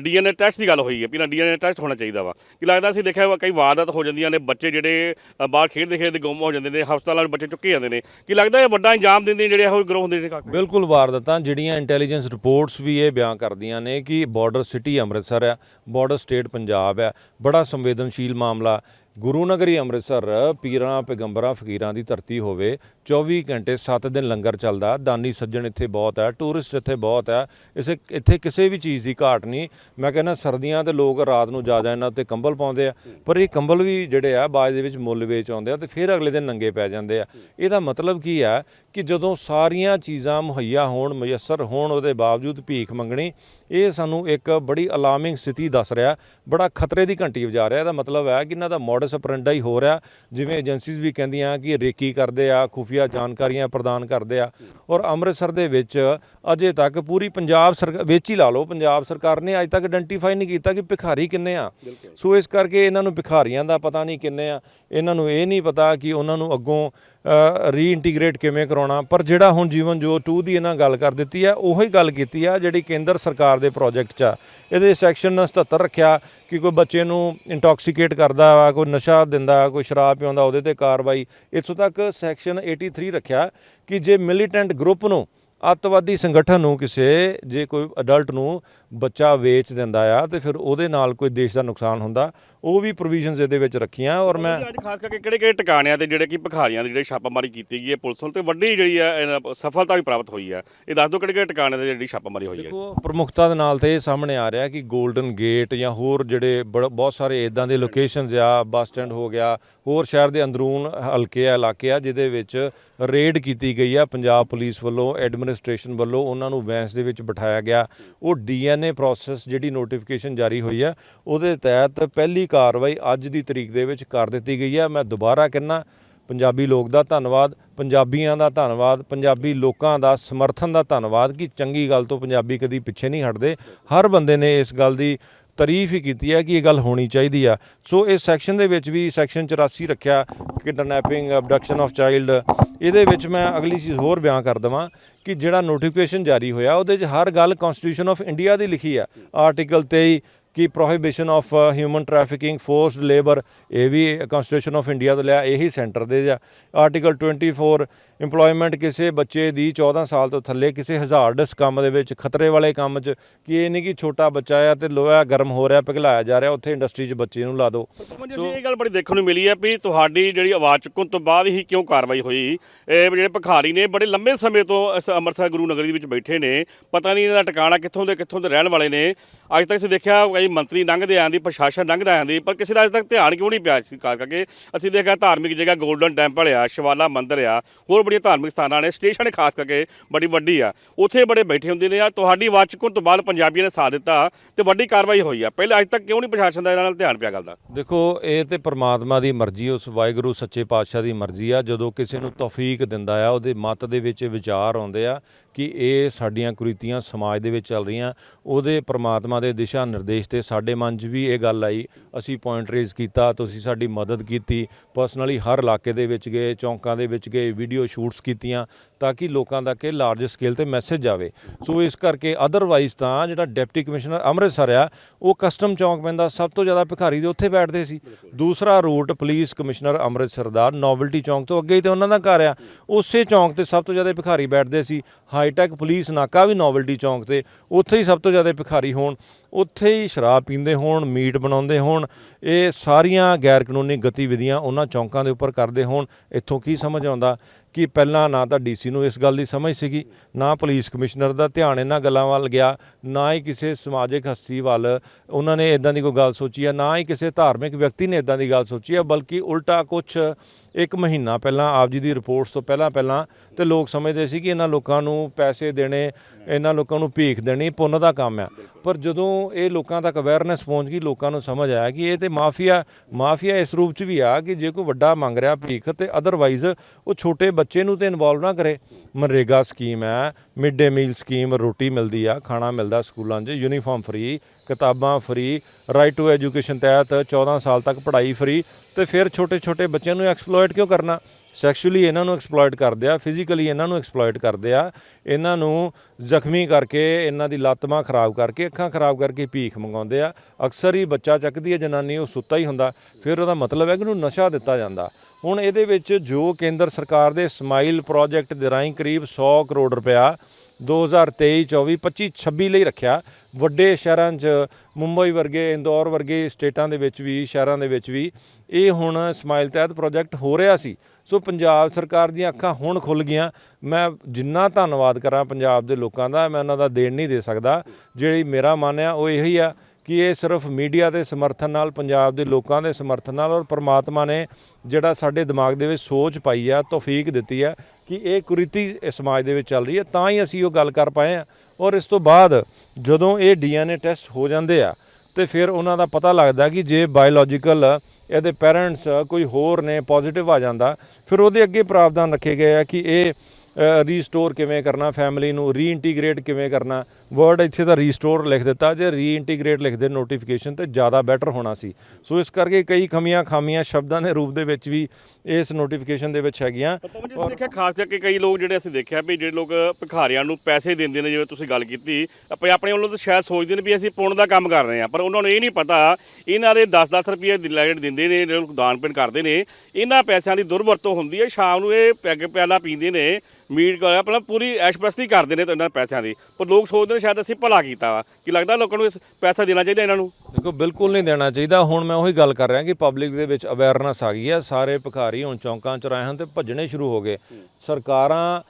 ਡੀਐਨਏ ਟੈਸਟ ਦੀ ਗੱਲ ਹੋਈ ਹੈ ਵੀ ਨਾ ਡੀਐਨਏ ਟੈਸਟ ਹੋਣਾ ਚਾਹੀਦਾ ਵਾ। ਕਿ ਲੱਗਦਾ ਅਸੀਂ ਦੇਖਿਆ ਵਾ ਕਈ ਵਾਰਦਾਤ ਹੋ ਜਾਂਦੀਆਂ ਨੇ, ਬੱਚੇ ਜਿਹੜੇ ਬਾਹਰ ਖੇਡਦੇ ਖੇਡਦੇ ਗੁੰਮ ਹੋ ਜਾਂਦੇ ਨੇ, ਹਸਪਤਾਲਾਂ ਵਿੱਚ ਬੱਚੇ ਚੁੱਕੇ ਜਾਂਦੇ ਨੇ। ਕਿ ਲੱਗਦਾ ਇਹ ਵੱਡਾ ਇੰਜਾਮ ਦਿੰਦੇ ਨੇ ਜਿਹੜੇ ਇਹੋ ਗਰੋਹ ਹੁੰਦੇ ਨੇ ਬਿਲਕੁਲ ਵਾਰਦਾਤਾਂ, ਜਿਹੜੀਆਂ ਇੰਟੈਲੀਜੈਂਸ ਰਿਪੋਰਟਸ ਵੀ ਇਹ ਬਿਆਨ ਕਰਦੀਆਂ ਨੇ ਕਿ ਬਾਰਡਰ ਸਿਟੀ ਅੰਮ੍ਰਿਤਸਰ ਆ ਬਾਰਡਰ ਸਟੇਟ ਪੰਜਾਬ ਆ। ਬੜਾ ਸੰਵੇਦਨਸ਼ੀਲ ਮਾਮਲਾ ਗੁਰੂ ਨਗਰੀ ਅੰਮ੍ਰਿਤਸਰ ਪੀਰਾਂ, ਪੈਗੰਬਰਾਂ, ਫਕੀਰਾਂ ਦੀ ਧਰਤੀ ਹੋਵੇ 24 ਘੰਟੇ 7 ਦਿਨ ਲੰਗਰ ਚੱਲਦਾ, ਦਾਨੀ ਸੱਜਣ ਇੱਥੇ ਬਹੁਤ ਹੈ, ਟੂਰਿਸਟ ਇੱਥੇ ਬਹੁਤ ਹੈ, ਇਸੇ ਇੱਥੇ ਕਿਸੇ ਵੀ ਚੀਜ਼ ਦੀ ਘਾਟ ਨਹੀਂ। ਮੈਂ ਕਹਿੰਦਾ ਸਰਦੀਆਂ ਤੇ ਲੋਕ ਰਾਤ ਨੂੰ ਜਾ ਜਾ ਇਹਨਾਂ ਉੱਤੇ ਕੰਬਲ ਪਾਉਂਦੇ ਆ, ਪਰ ਇਹ ਕੰਬਲ ਵੀ ਜਿਹੜੇ ਆ ਬਾਅਦ ਦੇ ਵਿੱਚ ਮੁੱਲ ਵੇਚ ਆਉਂਦੇ ਆ ਤੇ ਫਿਰ ਅਗਲੇ ਦਿਨ ਨੰਗੇ ਪੈ ਜਾਂਦੇ ਆ। ਇਹਦਾ ਮਤਲਬ ਕੀ ਆ ਕਿ ਜਦੋਂ ਸਾਰੀਆਂ ਚੀਜ਼ਾਂ ਮੁਹੱਈਆ ਹੋਣ ਮੁਯੱਸਰ ਹੋਣ ਉਹਦੇ ਬਾਵਜੂਦ ਭੀਖ ਮੰਗਣੀ ਇਹ ਸਾਨੂੰ ਇੱਕ ਬੜੀ ਅਲਾਰਮਿੰਗ ਸਥਿਤੀ ਦੱਸ ਰਿਹਾ। ਬੜਾ ਖਤਰੇ ਦੀ ਘੰਟੀ ਵਜਾ ਰਿਹਾ। ਇਹਦਾ ਮਤਲਬ ਹੈ ਕਿ ਇਹਨਾਂ ਦਾ ਮੋਡਸ ਆਪਰੈਂਡਾ ਹੀ ਹੋ ਰਿਹਾ। ਜਿਵੇਂ ਏਜੰਸੀਜ਼ ਵੀ ਕਹਿੰਦੀਆਂ ਕਿ ਰੇਕੀ ਕਰਦੇ ਆ ਖੁਫੀਆ ਜਾਣਕਾਰੀਆਂ ਪ੍ਰਦਾਨ ਕਰਦੇ ਆ। ਔਰ ਅੰਮ੍ਰਿਤਸਰ ਦੇ ਵਿੱਚ ਅਜੇ ਤੱਕ ਪੂਰੀ ਪੰਜਾਬ ਸਰਕਾਰ ਵਿੱਚ ਹੀ ਲਾ ਲਓ ਪੰਜਾਬ ਸਰਕਾਰ ਨੇ ਅਜੇ ਤੱਕ ਆਇਡੈਂਟੀਫਾਈ ਨਹੀਂ ਕੀਤਾ ਕਿ ਭਿਖਾਰੀ ਕਿੰਨੇ ਆ। ਸੋ ਇਸ ਕਰਕੇ ਇਹਨਾਂ ਨੂੰ ਭਿਖਾਰੀਆਂ ਦਾ ਪਤਾ ਨਹੀਂ ਕਿੰਨੇ ਆ। ਇਹਨਾਂ ਨੂੰ ਇਹ ਨਹੀਂ ਪਤਾ ਕਿ ਉਹਨਾਂ ਨੂੰ ਅੱਗੋਂ ਰੀਇੰਟੀਗ੍ਰੇਟ ਕਿਵੇਂ ਕਰਾਉਣਾ? ਪਰ ਜਿਹੜਾ ਹੁਣ ਜੀਵਨ ਜੋ 2 ਦੀ ਇਹਨਾਂ ਗੱਲ ਕਰ ਦਿੱਤੀ ਆ, ਉਹੀ ਗੱਲ ਕੀਤੀ ਆ, ਜਿਹੜੀ ਕੇਂਦਰ ਸਰਕਾਰ ਦੇ ਪ੍ਰੋਜੈਕਟ 'ਚ ਆ। ਇਹਦੇ ਸੈਕਸ਼ਨ 77 ਰੱਖਿਆ ਕਿ ਕੋਈ ਬੱਚੇ ਨੂੰ ਇੰਟੌਕਸੀਕੇਟ ਕਰਦਾ ਵਾ, ਕੋਈ ਨਸ਼ਾ ਦਿੰਦਾ, ਕੋਈ ਸ਼ਰਾਬ ਪੀਉਂਦਾ, ਉਹਦੇ ਤੇ ਕਾਰਵਾਈ। ਇੱਥੋਂ ਤੱਕ ਸੈਕਸ਼ਨ 83 ਰੱਖਿਆ ਕਿ ਜੇ ਮਿਲੀਟੈਂਟ ਗਰੁੱਪ ਨੂੰ, ਅੱਤਵਾਦੀ ਸੰਗਠਨ ਨੂੰ ਕਿਸੇ, ਜੇ ਕੋਈ ਅਡਲਟ ਨੂੰ ਬੱਚਾ ਵੇਚ ਦਿੰਦਾ ਆ, ਤੇ ਫਿਰ ਉਹਦੇ ਨਾਲ ਕੋਈ ਦੇਸ਼ ਦਾ ਨੁਕਸਾਨ ਹੁੰਦਾ। ਉਹ ਵੀ ਪ੍ਰੋਵੀਜ਼ਨਸ ਇਹਦੇ ਵਿੱਚ ਰੱਖੀਆਂ ਔਰ ਮੈਂ ਅੱਜ ਖਾਸ ਕਰਕੇ ਕਿਹੜੇ ਕਿਹੜੇ ਟਿਕਾਣਿਆਂ ਤੇ ਜਿਹੜੇ ਕਿ ਭਿਖਾਰੀਆਂ ਦੀ ਜਿਹੜੇ ਛਾਪਾਮਾਰੀ ਕੀਤੀ ਗਈ ਹੈ ਪੁਲਿਸ ਵੱਲੋਂ ਤੇ ਵੱਡੀ ਜਿਹੜੀ ਹੈ ਸਫਲਤਾ ਵੀ ਪ੍ਰਾਪਤ ਹੋਈ ਹੈ। ਇਹ ਦੱਸ ਦਿਓ ਕਿਹੜੇ ਕਿਹੜੇ ਟਿਕਾਣਿਆਂ ਤੇ ਜਿਹੜੀ ਛਾਪਾਮਾਰੀ ਹੋਈ ਹੈ। ਦੇਖੋ ਪ੍ਰਮੁਖਤਾ ਦੇ ਨਾਲ ਤੇ ਇਹ ਸਾਹਮਣੇ ਆ ਰਿਹਾ ਕਿ 골ਡਨ ਗੇਟ ਜਾਂ ਹੋਰ ਜਿਹੜੇ ਬਹੁਤ ਸਾਰੇ ਇਦਾਂ ਦੇ ਲੋਕੇਸ਼ਨਸ ਆ ਬੱਸ ਸਟੈਂਡ ਹੋ ਗਿਆ ਹੋਰ ਸ਼ਹਿਰ ਦੇ ਅੰਦਰੂਨ ਹਲਕੇ ਆ ਇਲਾਕੇ ਆ ਜਿਹਦੇ ਵਿੱਚ ਰੇਡ ਕੀਤੀ ਗਈ ਆ। ਪੰਜਾਬ ਪੁਲਿਸ ਵੱਲੋਂ ਐਡਮਿਨਿਸਟ੍ਰੇਸ਼ਨ ਵੱਲੋਂ ਉਹਨਾਂ ਨੂੰ ਵੈਂਸ ਦੇ ਵਿੱਚ ਬਿਠਾਇਆ ਗਿਆ। ਉਹ ਡੀਐਨਏ ਪ੍ਰੋਸੈਸ ਜਿਹੜੀ ਨੋਟੀਫਿਕੇਸ਼ਨ ਜਾਰੀ ਹੋਈ ਆ ਉਹਦੇ ਤਹਿਤ ਪਹਿਲੀ ਕਾਰਵਾਈ ਅੱਜ ਦੀ ਤਰੀਕ ਦੇ ਵਿੱਚ ਕਰ ਦਿੱਤੀ ਗਈ ਹੈ। ਮੈਂ ਦੁਬਾਰਾ ਕਹਿੰਨਾ ਪੰਜਾਬੀ ਲੋਕ ਦਾ ਧੰਨਵਾਦ, ਪੰਜਾਬੀਆਂ ਦਾ ਧੰਨਵਾਦ, ਪੰਜਾਬੀ ਲੋਕਾਂ ਦਾ ਸਮਰਥਨ ਦਾ ਧੰਨਵਾਦ ਕਿ ਚੰਗੀ ਗੱਲ ਤੋਂ ਪੰਜਾਬੀ ਕਦੀ ਪਿੱਛੇ ਨਹੀਂ ਹਟਦੇ। ਹਰ ਬੰਦੇ ਨੇ ਇਸ ਗੱਲ ਦੀ ਤਾਰੀਫ ਹੀ ਕੀਤੀ ਹੈ ਕਿ ਇਹ ਗੱਲ ਹੋਣੀ ਚਾਹੀਦੀ ਆ। ਸੋ ਇਸ ਸੈਕਸ਼ਨ ਦੇ ਵਿੱਚ ਵੀ ਸੈਕਸ਼ਨ 84 ਰੱਖਿਆ ਕਿਡਨੈਪਿੰਗ ਅਬਡਕਸ਼ਨ ਆਫ ਚਾਈਲਡ ਇਹਦੇ ਵਿੱਚ ਮੈਂ ਅਗਲੀ ਚੀਜ਼ ਹੋਰ ਬਿਆਨ ਕਰ ਦਵਾਂ ਕਿ ਜਿਹੜਾ ਨੋਟੀਫਿਕੇਸ਼ਨ ਜਾਰੀ ਹੋਇਆ, ਉਹਦੇ 'ਚ ਹਰ ਗੱਲ ਕਨਸਟੀਟਿਊਸ਼ਨ ਆਫ ਇੰਡੀਆ ਦੀ ਲਿਖੀ ਆ। ਆਰਟੀਕਲ 23 ਕਿ prohibition of human trafficking forced labour ਇਹ ਵੀ ਕਨਸਟੀਟਿਊਸ਼ਨ ਆਫ ਇੰਡੀਆ ਤੋਂ ਲਿਆ ਇਹੀ ਸੈਂਟਰ ਦੇ ਜਾ। ਆਰਟੀਕਲ 24 EMPLOYMENT ਕਿਸੇ ਬੱਚੇ ਦੀ 14 ਸਾਲ ਤੋਂ ਥੱਲੇ ਕਿਸੇ ਹਜ਼ਾਰਡਸ ਕੰਮ ਦੇ ਵਿੱਚ ਖਤਰੇ ਵਾਲੇ ਕੰਮ 'ਚ ਕਿ ਇਹ ਨਹੀਂ ਕਿ ਛੋਟਾ ਬੱਚਾ ਆ ਤੇ ਲੋਹਾ ਗਰਮ ਹੋ ਰਿਹਾ ਪਿਘਲਾਇਆ ਜਾ ਰਿਹਾ ਉੱਥੇ ਇੰਡਸਟਰੀ 'ਚ ਬੱਚੇ ਨੂੰ ਲਾ ਦਿਓ। ਜੀ ਇਹ ਗੱਲ ਬੜੀ ਦੇਖਣ ਨੂੰ ਮਿਲੀ ਹੈ ਵੀ ਤੁਹਾਡੀ ਜਿਹੜੀ ਆਵਾਜ਼ ਚੁੱਕਣ ਤੋਂ ਬਾਅਦ ਹੀ ਕਿਉਂ ਕਾਰਵਾਈ ਹੋਈ? ਇਹ ਜਿਹੜੇ ਭਿਖਾਰੀ ਨੇ ਬੜੇ ਲੰਬੇ ਸਮੇਂ ਤੋਂ ਇਸ ਅੰਮ੍ਰਿਤਸਰ ਗੁਰੂ ਨਗਰੀ ਦੇ ਵਿੱਚ ਬੈਠੇ ਨੇ। ਪਤਾ ਨਹੀਂ ਇਹਨਾਂ ਦਾ ਟਿਕਾਣਾ ਕਿੱਥੋਂ ਦੇ ਕਿੱਥੋਂ ਦੇ ਰਹਿਣ ਵਾਲੇ ਨੇ। ਅੱਜ ਤੱਕ ਅਸੀਂ ਦੇਖਿਆ ਕਈ ਮੰਤਰੀ ਲੰਘਦੇ ਆਂਦੀ ਪ੍ਰਸ਼ਾਸਨ ਲੰਘਦਾ ਆਂਦੀ ਪਰ ਕਿਸੇ ਦਾ ਅੱਜ ਤੱਕ ਧਿਆਨ ਕਿਉਂ ਨਹੀਂ ਪਿਆ ਇਸ ਖਾਸ ਕਰਕੇ ਅਸੀਂ ਦੇਖਿਆ ਧਾਰਮਿਕ ਜਗ੍ਹਾ 골ਡਨ ਟੈਂਪਲ ਆ, ਸ਼ਿਵਾਲਾ ਮੰਦਿਰ ਆ, ਹੋਰ ਬੜੀਆਂ ਧਾਰਮਿਕ ਸਥਾਨਾਂ ਨੇ ਸਟੇਸ਼ਨ ਖਾਸ ਕਰਕੇ ਬੜੀ ਵੱਡੀ ਆ। ਉੱਥੇ ਬੜੇ ਬੈਠੇ ਹੁੰਦੇ ਨੇ ਆ, ਤੁਹਾਡੀ ਆਵਾਜ਼ ਚੁੱਕਣ ਤੋਂ ਬਾਅਦ ਪੰਜਾਬੀਆਂ ਨੇ ਸਾਥ ਦਿੱਤਾ ਤੇ ਵੱਡੀ ਕਾਰਵਾਈ ਹੋਈ ਆ। ਪਹਿਲੇ ਅੱਜ ਤੱਕ ਕਿਉਂ ਨਹੀਂ ਪ੍ਰਸ਼ਾਸਨ ਦਾ ਇਹਨਾਂ ਨਾਲ ਧਿਆਨ ਪਿਆ ਗੱਲ ਦਾ? ਦੇਖੋ, ਇਹ ਤੇ ਪ੍ਰਮਾਤਮਾ ਦੀ ਮਰਜ਼ੀ ਉਸ ਵਾਹਿਗੁਰੂ ਸੱਚੇ ਪਾਤਸ਼ਾਹ ਦੀ ਮਰਜ਼ੀ ਆ, ਜਦੋਂ ਕਿਸੇ ਨੂੰ ਤੌਫੀਕ ਦਿੰਦਾ ਆ, ਉਹਦੇ ਮਤ ਦੇ ਵਿੱਚ ਵਿਚਾਰ ਆਉਂਦੇ ਆ ਕਿ ਇਹ ਸਾਡੀਆਂ ਕੁਰੀਤੀਆਂ ਸਮਾਜ ਦੇ ਵਿੱਚ ਚੱਲ ਰਹੀਆਂ। ਉਹਦੇ ਪ੍ਰਮਾਤਮਾ ਦੇ ਦਿਸ਼ਾ ਨਿਰਦੇਸ਼ ਤੇ ਸਾਡੇ ਮਨ 'ਚ ਵੀ ਇਹ ਗੱਲ ਆਈ। ਅਸੀਂ ਪੁਆਇੰਟ ਰੇਜ਼ ਕੀਤਾ, ਤੁਸੀਂ ਸਾਡੀ ਮਦਦ ਕੀਤੀ। ਪਰਸਨਲੀ ਹਰ ਇਲਾਕੇ ਦੇ ਵਿੱਚ ਗਏ, ਚੌਂਕਾਂ ਦੇ ਵਿੱਚ ਗਏ ਵੀਡੀਓ ਸ਼ੂਟਸ ਕੀਤੀਆਂ। ਤਾਂ ਕਿ ਲੋਕਾਂ ਤੱਕ ਇਹ ਲਾਰਜ ਸਕੇਲ ਤੇ ਮੈਸੇਜ ਜਾਵੇ। ਸੋ ਇਸ ਕਰਕੇ ਅਦਰਵਾਈਜ਼ ਤਾਂ ਜਿਹੜਾ ਡਿਪਟੀ ਕਮਿਸ਼ਨਰ ਅੰਮ੍ਰਿਤਸਰ ਆ, ਉਹ ਕਸਟਮ ਚੌਂਕ ਪੈਂਦਾ, ਸਭ ਤੋਂ ਜ਼ਿਆਦਾ ਭਿਖਾਰੀ ਦੇ ਉੱਥੇ ਬੈਠਦੇ ਸੀ। ਦੂਸਰਾ ਰੂਟ ਪੁਲਿਸ ਕਮਿਸ਼ਨਰ ਅੰਮ੍ਰਿਤਸਰ ਦਾ ਨੋਵਲਟੀ ਚੌਂਕ ਤੋਂ ਅੱਗੇ ਹੀ ਤੇ ਉਹਨਾਂ ਦਾ ਘਰ ਆ। ਉਸੇ ਚੌਂਕ ਤੇ ਸਭ ਤੋਂ ਜ਼ਿਆਦਾ ਭਿਖਾਰੀ ਬੈਠਦੇ ਸੀ। ਹਾਈਟੈਕ ਪੁਲਿਸ ਨਾਕਾ ਵੀ ਨੋਵਲਟੀ ਚੌਂਕ ਤੇ, ਉੱਥੇ ਹੀ ਸਭ ਤੋਂ ਜ਼ਿਆਦਾ ਭਿਖਾਰੀ ਹੋਣ। ਉੱਥੇ ਹੀ ਸ਼ਰਾਬ ਪੀਂਦੇ ਹੋਣ, ਮੀਟ ਬਣਾਉਂਦੇ ਹੋਣ, ਇਹ ਸਾਰੀਆਂ ਗੈਰ ਕਾਨੂੰਨੀ ਗਤੀਵਿਧੀਆਂ ਉਹਨਾਂ ਚੌਂਕਾਂ ਦੇ ਉੱਪਰ ਕਰਦੇ ਹੋਣ। ਇੱਥੋਂ ਕੀ ਸਮਝ ਆਉਂਦਾ? ਕਿ ਪਹਿਲਾਂ ਨਾ ਤਾਂ ਡੀਸੀ ਨੂੰ ਇਸ ਗੱਲ ਦੀ ਸਮਝ ਸੀਗੀ, ਨਾ ਪੁਲਿਸ ਕਮਿਸ਼ਨਰ ਦਾ ਧਿਆਨ ਇਹਨਾਂ ਗੱਲਾਂ ਵੱਲ ਗਿਆ, ਨਾ ਹੀ ਕਿਸੇ ਸਮਾਜਿਕ ਹਸਤੀ ਵੱਲ ਉਹਨਾਂ ਨੇ ਇਦਾਂ ਦੀ ਕੋਈ ਗੱਲ ਸੋਚੀ ਆ, ਨਾ ਹੀ ਕਿਸੇ ਧਾਰਮਿਕ ਵਿਅਕਤੀ ਨੇ ਇਦਾਂ ਦੀ ਗੱਲ ਸੋਚੀ ਆ, ਬਲਕਿ ਉਲਟਾ ਕੁਝ ਇੱਕ ਮਹੀਨਾ ਪਹਿਲਾਂ ਆਪ ਜੀ ਦੀ ਰਿਪੋਰਟਸ ਤੋਂ ਪਹਿਲਾਂ ਪਹਿਲਾਂ ਤੇ ਲੋਕ ਸਮਝਦੇ ਸੀ ਕਿ ਇਹਨਾਂ ਲੋਕਾਂ ਨੂੰ ਪੈਸੇ ਦੇਣੇ, ਇਹਨਾਂ ਲੋਕਾਂ ਨੂੰ ਭੀਖ ਦੇਣੀ ਪੁੰਨ ਦਾ ਕੰਮ ਆ। ਪਰ ਜਦੋਂ ਇਹ ਲੋਕਾਂ ਤੱਕ ਅਵੇਅਰਨੈਸ ਪਹੁੰਚ ਗਈ, ਲੋਕਾਂ ਨੂੰ ਸਮਝ ਆਇਆ ਕਿ ਇਹ ਤੇ ਮਾਫੀਆ ਮਾਫੀਆ ਇਸ ਰੂਪ 'ਚ ਵੀ ਆ ਕਿ ਜੇ ਕੋਈ ਵੱਡਾ ਮੰਗ ਰਿਹਾ ਭੀਖ ਤੇ ਅਦਰਵਾਈਜ਼ ਉਹ ਛੋਟੇ ਬੱਚੇ ਨੂੰ ਤੇ ਇਨਵੋਲਵ ਨਾ ਕਰੇ। ਮਨਰੇਗਾ ਸਕੀਮ ਹੈ ਮਿਡ ਡੇ ਮੀਲ ਸਕੀਮ ਰੋਟੀ ਮਿਲਦੀ ਆ, ਖਾਣਾ ਮਿਲਦਾ ਸਕੂਲਾਂ 'ਚ ਯੂਨੀਫਾਰਮ ਫ੍ਰੀ ਕਿਤਾਬਾਂ ਫ੍ਰੀ ਰਾਈਟ ਟੂ ਐਜੂਕੇਸ਼ਨ ਤਹਿਤ 14 ਸਾਲ ਤੱਕ ਪੜ੍ਹਾਈ ਫ੍ਰੀ ਤੇ ਫਿਰ ਛੋਟੇ ਛੋਟੇ ਬੱਚਿਆਂ ਨੂੰ ਐਕਸਪਲੋਇਟ ਕਿਉਂ ਕਰਨਾ? ਸੈਕਸ਼ੂਅਲੀ ਇਹਨਾਂ ਨੂੰ ਐਕਸਪਲੋਇਟ ਕਰਦੇ ਆ ਫਿਜ਼ੀਕਲੀ ਇਹਨਾਂ ਨੂੰ ਐਕਸਪਲੋਇਟ ਕਰਦੇ ਆ, ਇਹਨਾਂ ਨੂੰ ਜ਼ਖਮੀ ਕਰਕੇ, ਇਹਨਾਂ ਦੀ ਲੱਤਮਾਂ ਖਰਾਬ ਕਰਕੇ, ਅੱਖਾਂ ਖਰਾਬ ਕਰਕੇ ਭੀਖ ਮੰਗਾਉਂਦੇ ਆ। ਅਕਸਰ ਹੀ ਬੱਚਾ ਚੱਕਦੀ ਹੈ ਜਨਾਨੀ ਉਹ ਸੁੱਤਾ ਹੀ ਹੁੰਦਾ, ਫਿਰ ਉਹਦਾ ਮਤਲਬ ਹੈ ਕਿ ਉਹਨੂੰ ਨਸ਼ਾ ਦਿੱਤਾ ਜਾਂਦਾ। ਹੁਣ ਇਹਦੇ ਵਿੱਚ ਜੋ ਕੇਂਦਰ ਸਰਕਾਰ ਦੇ ਸਮਾਈਲ ਪ੍ਰੋਜੈਕਟ ਦੇ ਰਾਹੀਂ ਕਰੀਬ 100 ਕਰੋੜ ਰੁਪਇਆ 2023 24 25 26 ਲਈ ਰੱਖਿਆ। ਵੱਡੇ ਸ਼ਹਿਰਾਂ 'ਚ, ਮੁੰਬਈ ਵਰਗੇ, ਇੰਦੌਰ ਵਰਗੇ ਸਟੇਟਾਂ ਦੇ ਵਿੱਚ ਵੀ, ਸ਼ਹਿਰਾਂ ਦੇ ਵਿੱਚ ਵੀ ਇਹ ਹੁਣ ਸਮਾਈਲ ਤਹਿਤ ਪ੍ਰੋਜੈਕਟ ਹੋ ਰਿਹਾ ਸੀ। ਸੋ ਪੰਜਾਬ ਸਰਕਾਰ ਦੀਆਂ ਅੱਖਾਂ ਹੁਣ ਖੁੱਲ ਗਈਆਂ। ਮੈਂ ਜਿੰਨਾ ਧੰਨਵਾਦ ਕਰਾਂ ਪੰਜਾਬ ਦੇ ਲੋਕਾਂ ਦਾ, ਮੈਂ ਉਹਨਾਂ ਦਾ ਦੇਣ ਨਹੀਂ ਦੇ ਸਕਦਾ। ਜਿਹੜੀ ਮੇਰਾ ਮਨ ਆ, ਉਹ ਇਹੀ ਆ। ਕਿ ਇਹ ਸਿਰਫ ਮੀਡੀਆ ਦੇ ਸਮਰਥਨ ਨਾਲ, ਪੰਜਾਬ ਦੇ ਲੋਕਾਂ ਦੇ ਸਮਰਥਨ ਨਾਲ ਔਰ ਪ੍ਰਮਾਤਮਾ ਨੇ ਜਿਹੜਾ ਸਾਡੇ ਦਿਮਾਗ ਦੇ ਵਿੱਚ ਸੋਚ ਪਾਈ ਆ, ਤੌਫੀਕ ਦਿੱਤੀ ਆ ਕਿ ਇਹ ਕੁਰੀਤੀ ਇਸ ਸਮਾਜ ਦੇ ਵਿੱਚ ਚੱਲ ਰਹੀ ਹੈ ਤਾਂ ਹੀ ਅਸੀਂ ਉਹ ਗੱਲ ਕਰ ਪਾਏ ਆ। ਔਰ ਇਸ ਤੋਂ ਬਾਅਦ ਜਦੋਂ ਇਹ ਡੀਐਨਏ ਟੈਸਟ ਹੋ ਜਾਂਦੇ ਆ, ਤੇ ਫਿਰ ਉਹਨਾਂ ਦਾ ਪਤਾ ਲੱਗਦਾ ਕਿ ਜੇ ਬਾਇਓਲੋਜੀਕਲ ਇਹਦੇ ਪੈਰੈਂਟਸ ਕੋਈ ਹੋਰ ਨੇ ਪੋਜ਼ਿਟਿਵ ਆ ਜਾਂਦਾ, ਫਿਰ ਉਹਦੇ ਅੱਗੇ ਪ੍ਰਾਵਧਾਨ ਰੱਖੇ ਗਏ ਆ ਕਿ ਇਹ ਰੀਸਟੋਰ ਕਿਵੇਂ ਕਰਨਾ, ਫੈਮਿਲੀ ਨੂੰ ਰੀਇੰਟੀਗ੍ਰੇਟ ਕਿਵੇਂ ਕਰਨਾ ਵਰਡ ਇੱਥੇ ਦਾ ਰੀਸਟੋਰ ਲਿਖ ਦਿੱਤਾ, ਜੇ ਰੀਇੰਟੀਗ੍ਰੇਟ ਲਿਖਦੇ ਨੋਟੀਫਿਕੇਸ਼ਨ ਤੇ ਜ਼ਿਆਦਾ ਬੈਟਰ ਹੋਣਾ ਸੀ। ਸੋ ਇਸ ਕਰਕੇ ਕਈ ਕਮੀਆਂ ਖਾਮੀਆਂ ਸ਼ਬਦਾਂ ਦੇ ਰੂਪ ਦੇ ਵਿੱਚ ਵੀ ਇਸ ਨੋਟੀਫਿਕੇਸ਼ਨ ਦੇ ਵਿੱਚ ਹੈਗੀਆਂ। ਪਵਨ ਦੇਖਿਆ ਖਾਸ ਕਰਕੇ ਕਈ ਲੋਕ ਜਿਹੜੇ ਅਸੀਂ ਦੇਖਿਆ ਵੀ ਜਿਹੜੇ ਲੋਕ ਭਿਖਾਰੀਆਂ ਨੂੰ ਪੈਸੇ ਦਿੰਦੇ ਨੇ, ਜਿਵੇਂ ਤੁਸੀਂ ਗੱਲ ਕੀਤੀ, ਆਪਾਂ ਆਪਣੇ ਵੱਲੋਂ ਤਾਂ ਸ਼ਾਇਦ ਸੋਚਦੇ ਨੇ ਵੀ ਅਸੀਂ ਪੁੰਨ ਦਾ ਕੰਮ ਕਰ ਰਹੇ ਹਾਂ, ਪਰ ਉਹਨਾਂ ਨੂੰ ਇਹ ਨਹੀਂ ਪਤਾ, ਇਹਨਾਂ ਦੇ 10-10 ਰੁਪਏ ਲੈ ਦਿੰਦੇ ਨੇ, ਜਿਹੜੇ ਲੋਕ ਦਾਨ ਪਿੰਡ ਕਰਦੇ ਨੇ, ਇਹਨਾਂ ਪੈਸਿਆਂ ਦੀ ਦੁਰਵਰਤੋਂ ਹੁੰਦੀ ਹੈ, ਸ਼ਾਮ ਨੂੰ ਇਹ ਪੈਗ ਪਿਆਲਾ ਪੀਂਦੇ ਨੇ ਮੀਟ ਕਰ ਆਪਣਾ ਪੂਰੀ ਐਸ਼ਪ੍ਰਸਤੀ ਕਰਦੇ ਨੇ ਇਹਨਾਂ ਪੈਸਿਆਂ ਦੀ। ਪਰ ਲੋਕ ਸੋਚਦੇ ਨੇ ਸ਼ਾਇਦ ਅਸੀਂ ਭਲਾ ਕੀਤਾ ਵਾ, ਕਿ ਲੱਗਦਾ ਲੋਕਾਂ ਨੂੰ ਇਸ ਪੈਸਾ ਦੇਣਾ ਚਾਹੀਦਾ ਇਹਨਾਂ ਨੂੰ? ਦੇਖੋ, ਬਿਲਕੁਲ ਨਹੀਂ ਦੇਣਾ ਚਾਹੀਦਾ। ਹੁਣ ਮੈਂ ਉਹੀ ਗੱਲ ਕਰ ਰਿਹਾ ਕਿ ਪਬਲਿਕ ਦੇ ਵਿੱਚ ਅਵੇਅਰਨੈਸ ਆ ਗਈ ਹੈ। ਸਾਰੇ ਭਿਖਾਰੀ ਹੁਣ ਚੌਂਕਾਂ ਚੁਰਾਹੇ ਹਨ ਤੇ ਭੱਜਣੇ ਸ਼ੁਰੂ ਹੋ ਗਏ। ਸਰਕਾਰਾਂ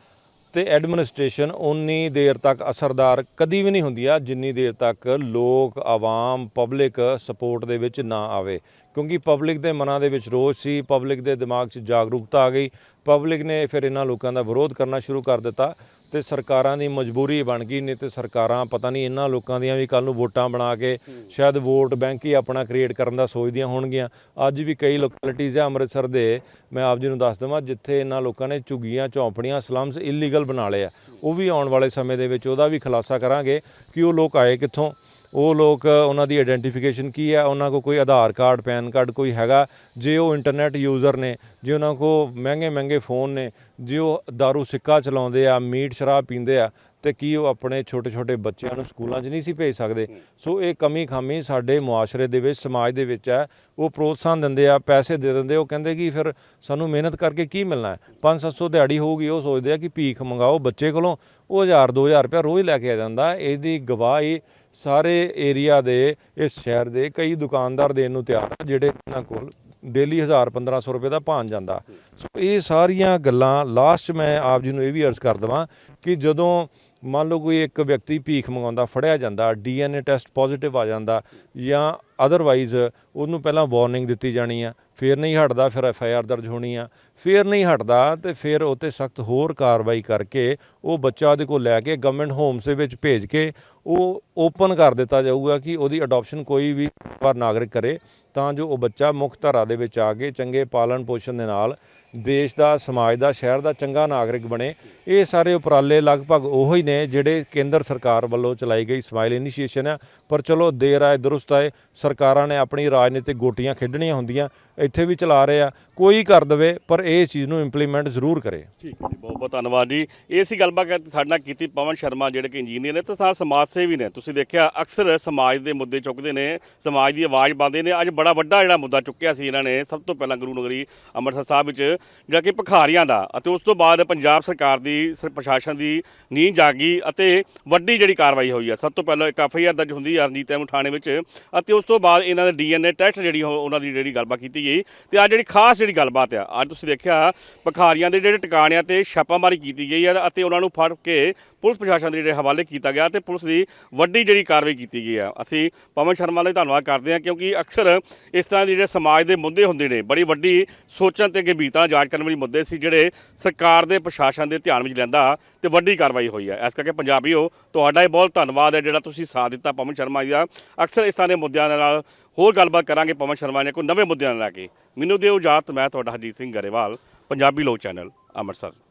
ਤੇ ਐਡਮਿਨਿਸਟ੍ਰੇਸ਼ਨ ਉਨੀ ਦੇਰ ਤੱਕ ਅਸਰਦਾਰ ਕਦੀ ਵੀ ਨਹੀਂ ਹੁੰਦੀ ਆ ਜਿੰਨੀ ਦੇਰ ਤੱਕ ਲੋਕ, ਆਵਾਮ ਪਬਲਿਕ ਸਪੋਰਟ ਦੇ ਵਿੱਚ ਨਾ ਆਵੇ। ਕਿਉਂਕਿ ਪਬਲਿਕ ਦੇ ਮਨਾਂ ਦੇ ਵਿੱਚ ਰੋਸ਼ ਸੀ ਪਬਲਿਕ ਦੇ ਦਿਮਾਗ 'ਚ ਜਾਗਰੂਕਤਾ ਆ ਗਈ। ਪਬਲਿਕ ਨੇ ਫਿਰ ਇਹਨਾਂ ਲੋਕਾਂ ਦਾ ਵਿਰੋਧ ਕਰਨਾ ਸ਼ੁਰੂ ਕਰ ਦਿੱਤਾ। ਤੇ ਸਰਕਾਰਾਂ ਦੀ ਮਜਬੂਰੀ ਬਣ ਗਈ, ਨਹੀਂ ਤੇ ਸਰਕਾਰਾਂ ਪਤਾ ਨਹੀਂ ਇਹਨਾਂ ਲੋਕਾਂ ਦੀਆਂ ਵੀ ਕੱਲ ਨੂੰ ਵੋਟਾਂ ਬਣਾ ਕੇ ਸ਼ਾਇਦ ਵੋਟ ਬੈਂਕ ਹੀ ਆਪਣਾ ਕ੍ਰੀਏਟ ਕਰਨ ਦਾ ਸੋਚਦੀਆਂ ਹੋਣਗੀਆਂ। ਅੱਜ ਵੀ ਕਈ ਲੋਕੈਲਿਟੀਜ਼ ਆ ਅੰਮ੍ਰਿਤਸਰ ਦੇ, ਮੈਂ ਆਪ ਜੀ ਨੂੰ ਦੱਸ ਦਵਾਂ, ਜਿੱਥੇ ਇਹਨਾਂ ਲੋਕਾਂ ਨੇ ਝੁੱਗੀਆਂ, ਝੌਂਪੜੀਆਂ ਸਲਮਸ ਇਲੀਗਲ ਬਣਾ ਲਏ ਆ। ਉਹ ਵੀ ਆਉਣ ਵਾਲੇ ਸਮੇਂ ਦੇ ਵਿੱਚ ਉਹਦਾ ਵੀ ਖੁਲਾਸਾ ਕਰਾਂਗੇ ਕਿ ਉਹ ਲੋਕ ਆਏ ਕਿੱਥੋਂ। ਉਹ ਲੋਕ, ਉਹਨਾਂ ਦੀ ਆਇਡੈਂਟੀਫਿਕੇਸ਼ਨ ਕੀ ਹੈ, ਉਹਨਾਂ ਕੋ ਕੋਈ ਆਧਾਰ ਕਾਰਡ, ਪੈਨ ਕਾਰਡ ਕੋਈ ਹੈਗਾ, ਜੇ ਉਹ ਇੰਟਰਨੈਟ ਯੂਜ਼ਰ ਨੇ, ਜੇ ਉਹਨਾਂ ਕੋ ਮਹਿੰਗੇ ਮਹਿੰਗੇ ਫੋਨ ਨੇ, ਜੇ ਉਹ दारू ਸਿੱਕਾ ਚਲਾਉਂਦੇ ਆ, ਮੀਟ ਸ਼ਰਾਬ ਪੀਂਦੇ ਆ, ਤੇ ਕੀ ਉਹ ਆਪਣੇ ਛੋਟੇ ਛੋਟੇ ਬੱਚਿਆਂ ਨੂੰ ਸਕੂਲਾਂ 'ਚ ਨਹੀਂ ਸੀ ਭੇਜ ਸਕਦੇ? ਸੋ ਇਹ ਕਮੀ ਖਾਮੀ ਸਾਡੇ ਮੁਆਸ਼ਰੇ ਦੇ ਵਿੱਚ, ਸਮਾਜ ਦੇ ਵਿੱਚ ਹੈ। ਉਹ ਪ੍ਰੋਤਸਾਹਨ ਦਿੰਦੇ ਆ, ਪੈਸੇ ਦੇ ਦਿੰਦੇ ਉਹ ਕਹਿੰਦੇ ਕਿ ਫਿਰ ਸਾਨੂੰ ਮਿਹਨਤ ਕਰਕੇ ਕੀ ਮਿਲਣਾ ਹੈ? 5-700 ਦਿਹਾੜੀ ਹੋਊਗੀ, ਉਹ ਸੋਚਦੇ ਆ ਕਿ ਭੀਖ ਮੰਗਾਓ ਬੱਚੇ ਕੋਲੋਂ, ਉਹ 1000-2000 ਰੁਪਏ ਰੋਜ਼ ਲੈ ਕੇ ਆ ਜਾਂਦਾ। ਇਹਦੀ ਗਵਾਹੀ ਸਾਰੇ ਏਰੀਆ ਦੇ, ਇਸ ਸ਼ਹਿਰ ਦੇ ਕਈ ਦੁਕਾਨਦਾਰ ਦੇਣ ਨੂੰ ਤਿਆਰ ਆ, ਜਿਹੜੇ ਇਹਨਾਂ ਕੋਲ ਡੇਲੀ 1000 1500 ਰੁਪਏ ਦਾ ਭਾਨ ਜਾਂਦਾ। ਸੋ ਇਹ ਸਾਰੀਆਂ ਗੱਲਾਂ ਲਾਸਟ ਮੈਂ ਆਪ ਜੀ ਨੂੰ ਇਹ ਵੀ ਅਰਜ਼ ਕਰ ਦਵਾਂ ਕਿ ਜਦੋਂ ਮੰਨ ਲਓ ਕੋਈ ਇੱਕ ਵਿਅਕਤੀ ਭੀਖ ਮੰਗਾਉਂਦਾ, ਫੜਿਆ ਜਾਂਦਾ ਡੀਐਨਏ ਟੈਸਟ ਪੋਜ਼ਿਟਿਵ ਆ ਜਾਂਦਾ ਜਾਂ ਅਦਰਵਾਈਜ਼ ਉਹਨੂੰ ਪਹਿਲਾਂ ਵਾਰਨਿੰਗ ਦਿੱਤੀ ਜਾਣੀ ਆ, ਫਿਰ ਨਹੀਂ ਹਟਦਾ, ਫਿਰ ਐਫ ਆਈ ਆਰ ਦਰਜ ਹੋਣੀ ਆ, ਫਿਰ ਨਹੀਂ ਹਟਦਾ ਤੇ ਫਿਰ ਉਹ ਤੇ ਸਖਤ ਹੋਰ ਕਾਰਵਾਈ ਕਰਕੇ ਉਹ ਬੱਚਾ ਉਹਦੇ ਕੋਲ ਲੈ ਕੇ ਗਵਰਨਮੈਂਟ ਹੋਮਸ ਦੇ ਵਿੱਚ ਭੇਜ ਕੇ ਉਹ ਓਪਨ ਕਰ ਦਿੱਤਾ ਜਾਊਗਾ ਕਿ ਉਹਦੀ ਅਡਾਪਸ਼ਨ ਕੋਈ ਵੀ ਪਰ ਨਾਗਰਿਕ ਕਰੇ। ਤਾਂ ਜੋ ਉਹ ਬੱਚਾ ਮੁੱਖ ਧਾਰਾ ਦੇ ਵਿੱਚ ਆ ਕੇ ਚੰਗੇ ਪਾਲਣ ਪੋਸ਼ਣ ਦੇ ਨਾਲ ਦੇਸ਼ ਦਾ, ਸਮਾਜ ਦਾ, ਸ਼ਹਿਰ ਦਾ ਚੰਗਾ ਨਾਗਰਿਕ ਬਣੇ। ਇਹ ਸਾਰੇ ਉਪਰਾਲੇ ਲਗਭਗ ਉਹੋ ਹੀ ਨੇ ਜਿਹੜੇ ਕੇਂਦਰ ਸਰਕਾਰ ਵੱਲੋਂ ਚਲਾਈ ਗਈ ਸਮਾਈਲ ਇਨੀਸ਼ੀਏਸ਼ਨ ਹੈ ਪਰ ਚਲੋ, ਦੇਰ ਆਏ ਦਰੁਸਤ ਆਏ ਸਰਕਾਰਾਂ ਨੇ ਆਪਣੀ ਰਾਜਨੀਤਿਕ ਗੋਟੀਆਂ ਖੇਡਣੀਆਂ ਹੁੰਦੀਆਂ, ਇੱਥੇ ਵੀ ਚਲਾ ਰਹੇ ਆ। ਕੋਈ ਕਰ ਦਵੇ, ਪਰ ਇਹ ਚੀਜ਼ ਨੂੰ ਇੰਪਲੀਮੈਂਟ ਜ਼ਰੂਰ ਕਰੇ। ਠੀਕ ਹੈ ਜੀ, ਬਹੁਤ ਬਹੁਤ ਧੰਨਵਾਦ ਜੀ। ਇਹ ਸੀ ਗੱਲਬਾਤ ਸਾਡੇ ਨਾਲ ਕੀਤੀ ਪਵਨ ਸ਼ਰਮਾ, ਜਿਹੜੇ ਕਿ ਇੰਜੀਨੀਅਰ ਨੇ ਤੇ ਨਾਲ ਸਮਾਜ ਸੇਵੀ ਨੇ। ਤੁਸੀਂ ਦੇਖਿਆ, ਅਕਸਰ ਸਮਾਜ ਦੇ ਮੁੱਦੇ ਚੁੱਕਦੇ ਨੇ, ਸਮਾਜ ਦੀ ਆਵਾਜ਼ ਪਾਉਂਦੇ ਨੇ। ਅੱਜ ਬੜਾ ਵੱਡਾ ਜਿਹੜਾ ਮੁੱਦਾ ਚੁੱਕਿਆ ਸੀ ਇਹਨਾਂ ਨੇ, ਸਭ ਤੋਂ ਪਹਿਲਾਂ ਗੁਰੂ ਨਗਰੀ ਅੰਮ੍ਰਿਤਸਰ ਸਾਹਿਬ ਵਿੱਚ। ਜਿਹੜਾ ਕਿ ਭਖਾਰੀਆਂ ਦਾ ਅਤੇ ਉਸ ਤੋਂ ਬਾਅਦ ਪੰਜਾਬ ਸਰਕਾਰ ਦੀ, ਸਰ ਪ੍ਰਸ਼ਾਸਨ ਦੀ ਨੀਂਹ ਜਾਗੀ ਅਤੇ ਵੱਡੀ ਜਿਹੜੀ ਕਾਰਵਾਈ ਹੋਈ ਹੈ ਸਭ ਤੋਂ ਪਹਿਲਾਂ ਇੱਕ ਐਫ ਆਈ ਆਰ ਦਰਜ ਹੁੰਦੀ ਹੈ ਰਣਜੀਤ ਐਮ ਥਾਣੇ ਵਿੱਚ ਅਤੇ ਉਸ ਤੋਂ ਬਾਅਦ ਇਹਨਾਂ ਦੇ ਡੀਐਨਏ ਟੈਸਟ ਜਿਹੜੀ ਉਹ- ਉਹਨਾਂ ਦੀ ਜਿਹੜੀ ਗੱਲਬਾਤ ਕੀਤੀ ਗਈ ਤੇ ਅੱਜ ਜਿਹੜੀ ਖਾਸ ਜਿਹੜੀ ਗੱਲਬਾਤ ਆ, ਅੱਜ ਤੁਸੀਂ ਦੇਖਿਆ ਭਿਖਾਰੀਆਂ ਦੇ ਜਿਹੜੇ ਟਿਕਾਣਿਆਂ ਤੇ ਛਾਪਾਮਾਰੀ ਕੀਤੀ ਗਈ ਹੈ ਅਤੇ ਉਹਨਾਂ ਨੂੰ ਫੜ ਕੇ ਪੁਲਿਸ ਪ੍ਰਸ਼ਾਸਨ ਦੇ ਜਿਹੜੇ ਹਵਾਲੇ ਕੀਤਾ ਗਿਆ ਤੇ ਪੁਲਿਸ ਦੀ ਵੱਡੀ ਜਿਹੜੀ ਕਾਰਵਾਈ ਕੀਤੀ ਗਈ ਆ। ਅਸੀਂ ਪਵਨ ਸ਼ਰਮਾ ਦਾ ਧੰਨਵਾਦ ਕਰਦੇ ਹਾਂ ਕਿਉਂਕਿ ਅਕਸਰ ਇਸ ਤਰ੍ਹਾਂ ਦੇ ਜਿਹੜੇ ਸਮਾਜ ਦੇ ਮੁੱਦੇ ਹੁੰਦੇ ਨੇ, ਬੜੀ ਵੱਡੀ ਸੋਚਾਂ ਤੇ ਗੰਭੀਰਤਾ ਨਾਲ ਜਾਂਚ ਕਰਨ ਵਾਲੀ ਮੁੱਦੇ ਸੀ ਜਿਹੜੇ ਸਰਕਾਰ ਦੇ ਪ੍ਰਸ਼ਾਸਨ ਦੇ ਧਿਆਨ ਵਿੱਚ ਲੈਂਦਾ ਤੇ ਵੱਡੀ ਕਾਰਵਾਈ ਹੋਈ ਹੈ। ਇਸ ਕਰਕੇ ਪੰਜਾਬੀਓ, ਤੁਹਾਡਾ ਹੀ ਬਹੁਤ ਧੰਨਵਾਦ ਹੈ ਜਿਹੜਾ ਤੁਸੀਂ ਸਾਥ ਦਿੱਤਾ ਪਵਨ ਸ਼ਰਮਾ ਜੀ ਦਾ। ਅਕਸਰ ਇਸ ਤਰ੍ਹਾਂ ਦੇ ਮੁੱਦਿਆਂ ਦੇ ਨਾਲ ਹੋਰ ਗੱਲਬਾਤ ਕਰਾਂਗੇ ਪਵਨ ਸ਼ਰਮਾ ਨੇ ਕੋਈ ਨਵੇਂ ਮੁੱਦਿਆਂ ਨਾਲ ਲੈ ਕੇ। ਮੈਨੂੰ ਦਿਓ ਇਜਾਜ਼ਤ, ਮੈਂ ਤੁਹਾਡਾ ਹਰਜੀਤ ਸਿੰਘ ਗਰੇਵਾਲ, ਪੰਜਾਬੀ ਲੋਕ ਚੈਨਲ, ਅੰਮ੍ਰਿਤਸਰ।